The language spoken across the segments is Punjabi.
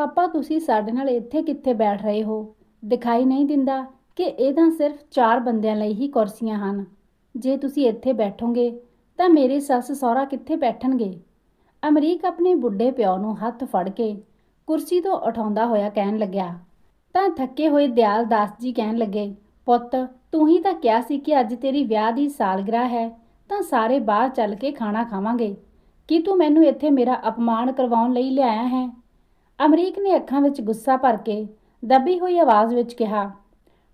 ਪਾਪਾ, ਤੁਸੀਂ ਸਾਡੇ ਨਾਲ ਇੱਥੇ ਕਿੱਥੇ ਬੈਠ ਰਹੇ ਹੋ? ਦਿਖਾਈ ਨਹੀਂ ਦਿੰਦਾ ਕਿ ਇਹ ਤਾਂ ਸਿਰਫ ਚਾਰ ਬੰਦਿਆਂ ਲਈ ਹੀ ਕੁਰਸੀਆਂ ਹਨ। ਜੇ ਤੁਸੀਂ ਇੱਥੇ ਬੈਠੋਗੇ, ਤਾਂ ਮੇਰੇ ਸੱਸ ਸਹੁਰਾ ਕਿੱਥੇ ਬੈਠਣਗੇ? ਅਮਰੀਕ ਆਪਣੇ ਬੁੱਢੇ ਪਿਓ ਨੂੰ ਹੱਥ ਫੜ ਕੇ ਕੁਰਸੀ ਤੋਂ ਉਠਾਉਂਦਾ ਹੋਇਆ ਕਹਿਣ ਲੱਗਿਆ, ਤਾਂ ਥੱਕੇ ਹੋਏ ਦਿਆਲ ਦਾਸ ਜੀ ਕਹਿਣ ਲੱਗੇ, ਪੁੱਤ, ਤੂੰ ਹੀ ਤਾਂ ਕਿਹਾ ਸੀ ਕਿ ਅੱਜ ਤੇਰੀ ਵਿਆਹ ਦੀ ਸਾਲਗਿਰਾ ਹੈ, ਤਾਂ ਸਾਰੇ ਬਾਹਰ ਚੱਲ ਕੇ ਖਾਣਾ ਖਾਵਾਂਗੇ। ਕੀ ਤੂੰ ਮੈਨੂੰ ਇੱਥੇ ਮੇਰਾ ਅਪਮਾਨ ਕਰਵਾਉਣ ਲਈ ਲਿਆਇਆ ਹੈ? ਅਮਰੀਕ ਨੇ ਅੱਖਾਂ ਵਿੱਚ ਗੁੱਸਾ ਭਰ ਕੇ ਦੱਬੀ ਹੋਈ ਆਵਾਜ਼ ਵਿੱਚ ਕਿਹਾ,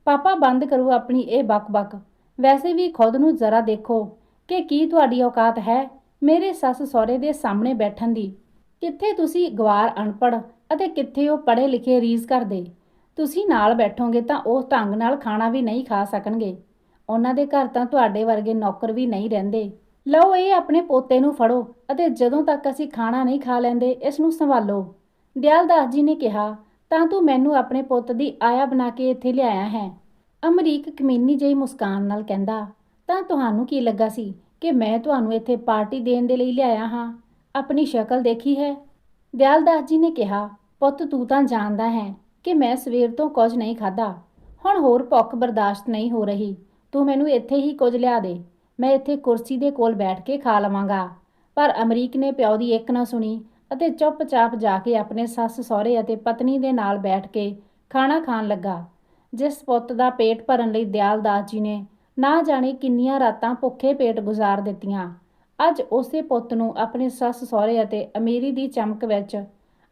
ਪਾਪਾ ਬੰਦ ਕਰੋ ਆਪਣੀ ਇਹ ਬਕ-ਬਕ। ਵੈਸੇ ਵੀ ਖੁਦ ਨੂੰ ਜ਼ਰਾ ਦੇਖੋ ਕਿ ਕੀ ਤੁਹਾਡੀ ਔਕਾਤ ਹੈ ਮੇਰੇ ਸੱਸ ਸਹੁਰੇ ਦੇ ਸਾਹਮਣੇ ਬੈਠਣ ਦੀ। ਕਿੱਥੇ ਤੁਸੀਂ ਗਵਾਰ ਅਨਪੜ੍ਹ ਅਤੇ ਕਿੱਥੇ ਉਹ ਪੜ੍ਹੇ ਲਿਖੇ ਰੀਸ ਕਰਦੇ? ਤੁਸੀਂ ਨਾਲ ਬੈਠੋਗੇ ਤਾਂ ਉਹ ਢੰਗ ਨਾਲ ਖਾਣਾ ਵੀ ਨਹੀਂ ਖਾ ਸਕਣਗੇ। ਉਹਨਾਂ ਦੇ ਘਰ ਤਾਂ ਤੁਹਾਡੇ ਵਰਗੇ ਨੌਕਰ ਵੀ ਨਹੀਂ ਰਹਿੰਦੇ। ਲਓ ਇਹ ਆਪਣੇ ਪੋਤੇ ਨੂੰ ਫੜੋ ਅਤੇ ਜਦੋਂ ਤੱਕ ਅਸੀਂ ਖਾਣਾ ਨਹੀਂ ਖਾ ਲੈਂਦੇ, ਇਸ ਨੂੰ ਸੰਭਾਲੋ। ਦਿਆਲਦਾਸ ਜੀ ਨੇ ਕਿਹਾ, ਤਾਂ ਤੂੰ ਮੈਨੂੰ ਆਪਣੇ ਪੁੱਤ ਦੀ ਆਇਆ ਬਣਾ ਕੇ ਇੱਥੇ ਲਿਆਇਆ ਹੈ? ਅਮਰੀਕ ਕਮੀਨੀ ਜਿਹੀ ਮੁਸਕਾਨ ਨਾਲ ਕਹਿੰਦਾ, ਤਾਂ ਤੁਹਾਨੂੰ ਕੀ ਲੱਗਾ ਸੀ ਕਿ ਮੈਂ ਤੁਹਾਨੂੰ ਇੱਥੇ ਪਾਰਟੀ ਦੇਣ ਦੇ ਲਈ ਲਿਆਇਆ ਹਾਂ? ਆਪਣੀ ਸ਼ਕਲ ਦੇਖੀ ਹੈ? ਦਿਆਲਦਾਸ ਜੀ ਨੇ ਕਿਹਾ, ਪੁੱਤ ਤੂੰ ਤਾਂ ਜਾਣਦਾ ਹੈ ਕਿ ਮੈਂ ਸਵੇਰ ਤੋਂ ਕੁਝ ਨਹੀਂ ਖਾਦਾ ਹੁਣ ਹੋਰ ਭੁੱਖ ਬਰਦਾਸ਼ਤ ਨਹੀਂ ਹੋ ਰਹੀ। ਤੂੰ ਮੈਨੂੰ ਇੱਥੇ ਹੀ ਕੁਝ ਲਿਆ ਦੇ। ਮੈਂ ਇੱਥੇ ਕੁਰਸੀ ਦੇ ਕੋਲ ਬੈਠ ਕੇ ਖਾ ਲਵਾਂਗਾ। ਪਰ ਅਮਰੀਕ ਨੇ ਪਿਓ ਦੀ ਇੱਕ ਨਾ ਸੁਣੀ ਅਤੇ ਚੁੱਪਚਾਪ ਜਾ ਕੇ ਆਪਣੇ ਸੱਸ, ਸਹੁਰੇ ਅਤੇ ਪਤਨੀ ਦੇ ਨਾਲ ਬੈਠ ਕੇ ਖਾਣਾ ਖਾਣ ਲੱਗਾ। ਜਿਸ ਪੁੱਤ ਦਾ ਪੇਟ ਭਰਨ ਲਈ ਦਿਆਲਦਾਸ ਜੀ ਨੇ ਨਾ ਜਾਣੇ ਕਿੰਨੀਆਂ ਰਾਤਾਂ ਭੁੱਖੇ ਪੇਟ ਗੁਜ਼ਾਰ ਦਿੱਤੀਆਂ। ਅੱਜ ਉਸੇ ਪੁੱਤ ਨੂੰ ਆਪਣੇ ਸੱਸ, ਸਹੁਰੇ ਅਤੇ ਅਮੀਰੀ ਦੀ ਚਮਕ ਵਿੱਚ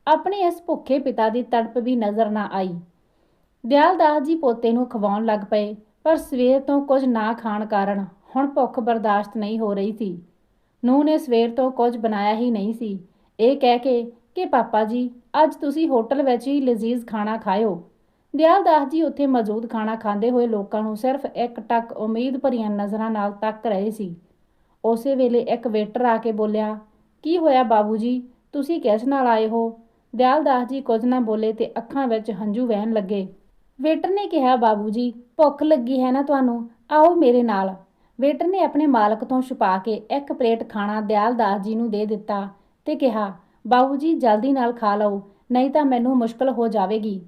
ਆਪਣੇ ਇਸ ਭੁੱਖੇ ਪਿਤਾ ਦੀ ਤੜਪ ਵੀ ਨਜ਼ਰ ਨਾ ਆਈ। ਦਿਆਲਦਾਸ ਜੀ ਪੋਤੇ ਨੂੰ ਖਵਾਉਣ ਲੱਗ ਪਏ, ਪਰ ਸਵੇਰ ਤੋਂ ਕੁਝ ਨਾ ਖਾਣ ਕਾਰਨ ਹੁਣ ਭੁੱਖ ਬਰਦਾਸ਼ਤ ਨਹੀਂ ਹੋ ਰਹੀ ਸੀ। ਨੂੰਹ ਨੇ ਸਵੇਰ ਤੋਂ ਕੁਝ ਬਣਾਇਆ ਹੀ ਨਹੀਂ ਸੀ। ਇਹ ਕਹਿ ਕੇ ਕਿ ਪਾਪਾ ਜੀ, ਅੱਜ ਤੁਸੀਂ ਹੋਟਲ ਵਿੱਚ ਹੀ ਲਜ਼ੀਜ਼ ਖਾਣਾ ਖਾਇਓ। ਦਿਆਲਦਾਸ ਜੀ ਉੱਥੇ ਮੌਜੂਦ ਖਾਣਾ ਖਾਂਦੇ ਹੋਏ ਲੋਕਾਂ ਨੂੰ ਸਿਰਫ ਇੱਕ ਟੱਕ ਉਮੀਦ ਭਰੀਆਂ ਨਜ਼ਰਾਂ ਨਾਲ ਤੱਕ ਰਹੇ ਸੀ। ਉਸੇ ਵੇਲੇ ਇੱਕ ਵੇਟਰ ਆ ਕੇ ਬੋਲਿਆ, ਕੀ ਹੋਇਆ ਬਾਬੂ ਜੀ? ਤੁਸੀਂ ਕਿਸ ਨਾਲ ਆਏ ਹੋ? ਦਿਆਲਦਾਸ ਜੀ ਕੁਝ ਨਾ ਬੋਲੇ ਤੇ ਅੱਖਾਂ ਵਿੱਚ ਹੰਝੂ ਵਹਿਣ ਲੱਗੇ। ਵੇਟਰ ਨੇ ਕਿਹਾ, ਬਾਬੂ ਜੀ, ਭੁੱਖ ਲੱਗੀ ਹੈ ਨਾ ਤੁਹਾਨੂੰ? ਆਓ ਮੇਰੇ ਨਾਲ। ਵੇਟਰ ਨੇ ਆਪਣੇ ਮਾਲਕ ਤੋਂ ਛੁਪਾ ਕੇ ਇੱਕ ਪਲੇਟ ਖਾਣਾ ਦਿਆਲਦਾਸ ਜੀ ਨੂੰ ਦੇ ਦਿੱਤਾ। ਤੇ ਕਿਹਾ ਬਾਬੂ ਜੀ, ਜਲਦੀ ਨਾਲ ਖਾ ਲਓ, ਨਹੀਂ ਤਾਂ ਮੈਨੂੰ ਮੁਸ਼ਕਲ ਹੋ ਜਾਵੇਗੀ।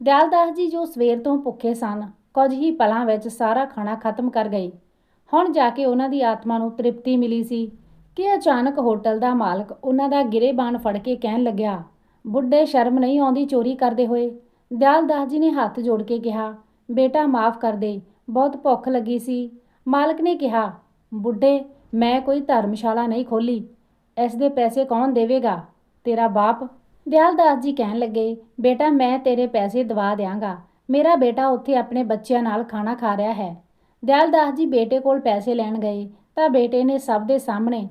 ਦਿਆਲਦਾਸ ਜੀ ਜੋ ਸਵੇਰ ਤੋਂ ਭੁੱਖੇ ਸਨ, ਕੁਝ ਹੀ ਪਲਾਂ ਵਿੱਚ ਸਾਰਾ ਖਾਣਾ ਖਤਮ ਕਰ ਗਏ। ਹੁਣ ਜਾ ਕੇ ਉਹਨਾਂ ਦੀ ਆਤਮਾ ਨੂੰ ਤ੍ਰਿਪਤੀ ਮਿਲੀ ਸੀ ਕਿ ਅਚਾਨਕ ਹੋਟਲ ਦਾ ਮਾਲਕ ਉਹਨਾਂ ਦਾ ਗਿਰੇਬਾਨ ਫੜ ਕੇ ਕਹਿਣ ਲੱਗਿਆ, ਬੁੱਢੇ ਸ਼ਰਮ ਨਹੀਂ ਆਉਂਦੀ ਚੋਰੀ ਕਰਦੇ ਹੋਏ? ਦਿਆਲਦਾਸ ਜੀ ਨੇ ਹੱਥ ਜੋੜ ਕੇ ਕਿਹਾ, ਬੇਟਾ, ਮਾਫ ਕਰ ਦੇ, ਬਹੁਤ ਭੁੱਖ ਲੱਗੀ ਸੀ। ਮਾਲਕ ਨੇ ਕਿਹਾ, ਬੁੱਢੇ, ਮੈਂ ਕੋਈ ਧਰਮਸ਼ਾਲਾ ਨਹੀਂ ਖੋਲੀ ਇਸ ਦੇ ਪੈਸੇ ਕੌਣ ਦੇਵੇਗਾ? ਤੇਰਾ ਬਾਪ? ਦਿਆਲਦਾਸ ਜੀ ਕਹਿਣ ਲੱਗੇ, ਬੇਟਾ, ਮੈਂ ਤੇਰੇ ਪੈਸੇ ਦਵਾ ਦਿਆਂਗਾ। ਮੇਰਾ ਬੇਟਾ ਉੱਥੇ ਆਪਣੇ ਬੱਚਿਆਂ ਨਾਲ ਖਾਣਾ ਖਾ ਰਿਹਾ ਹੈ। ਦਿਆਲਦਾਸ ਜੀ ਬੇਟੇ ਕੋਲ ਪੈਸੇ ਲੈਣ ਗਏ, ਤਾਂ ਬੇਟੇ ਨੇ ਸਭ ਦੇ ਸਾਹਮਣੇ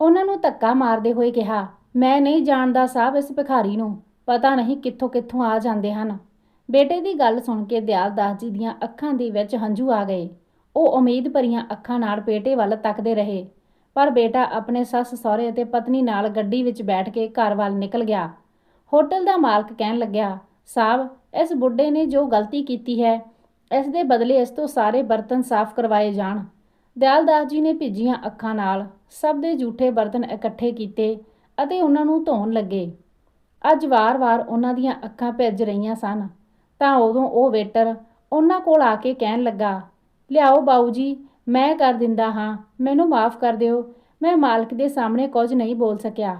ਉਹਨਾਂ ਨੂੰ ਧੱਕਾ ਮਾਰਦੇ ਹੋਏ ਕਿਹਾ, ਮੈਂ ਨਹੀਂ ਜਾਣਦਾ ਸਾਹਿਬ ਇਸ ਭਿਖਾਰੀ ਨੂੰ, ਪਤਾ ਨਹੀਂ ਕਿੱਥੋਂ ਕਿੱਥੋਂ ਆ ਜਾਂਦੇ ਹਨ। ਬੇਟੇ ਦੀ ਗੱਲ ਸੁਣ ਕੇ ਦਿਆਲਦਾਸ ਜੀ ਦੀਆਂ ਅੱਖਾਂ ਦੇ ਵਿੱਚ ਹੰਝੂ ਆ ਗਏ। ਉਹ ਉਮੀਦ ਭਰੀਆਂ ਅੱਖਾਂ ਨਾਲ ਬੇਟੇ ਵੱਲ ਤੱਕਦੇ ਰਹੇ। ਪਰ ਬੇਟਾ ਆਪਣੇ ਸੱਸ, ਸਹੁਰੇ ਅਤੇ ਪਤਨੀ ਨਾਲ ਗੱਡੀ ਵਿੱਚ ਬੈਠ ਕੇ ਘਰ ਵੱਲ ਨਿਕਲ ਗਿਆ। ਹੋਟਲ ਦਾ ਮਾਲਕ ਕਹਿਣ ਲੱਗਿਆ ਸਾਹਿਬ ਇਸ ਬੁੱਢੇ ਨੇ ਜੋ ਗਲਤੀ ਕੀਤੀ ਹੈ, ਇਸ ਦੇ ਬਦਲੇ ਇਸ ਤੋਂ ਸਾਰੇ ਬਰਤਨ ਸਾਫ਼ ਕਰਵਾਏ ਜਾਣ। ਦਿਆਲਦਾਸ ਜੀ ਨੇ ਭਿੱਜੀਆਂ ਅੱਖਾਂ ਨਾਲ ਸਭ ਦੇ ਝੂਠੇ ਬਰਤਨ ਇਕੱਠੇ ਕੀਤੇ ਅਤੇ ਉਹਨਾਂ ਨੂੰ ਧੋਣ ਲੱਗੇ। ਅੱਜ ਵਾਰ-ਵਾਰ ਉਹਨਾਂ ਦੀਆਂ ਅੱਖਾਂ ਭਿੱਜ ਰਹੀਆਂ ਸਨ। ਤਾਂ ਉਦੋਂ ਉਹ ਵੇਟਰ ਉਹਨਾਂ ਕੋਲ ਆ ਕੇ ਕਹਿਣ ਲੱਗਾ, ਲਿਆਓ ਬਾਊ ਜੀ ਮੈਂ ਕਰ ਦਿੰਦਾ ਹਾਂ, ਮੈਨੂੰ ਮਾਫ ਕਰ ਦਿਓ। ਮੈਂ ਮਾਲਕ ਦੇ ਸਾਹਮਣੇ ਕੁਝ ਨਹੀਂ ਬੋਲ ਸਕਿਆ।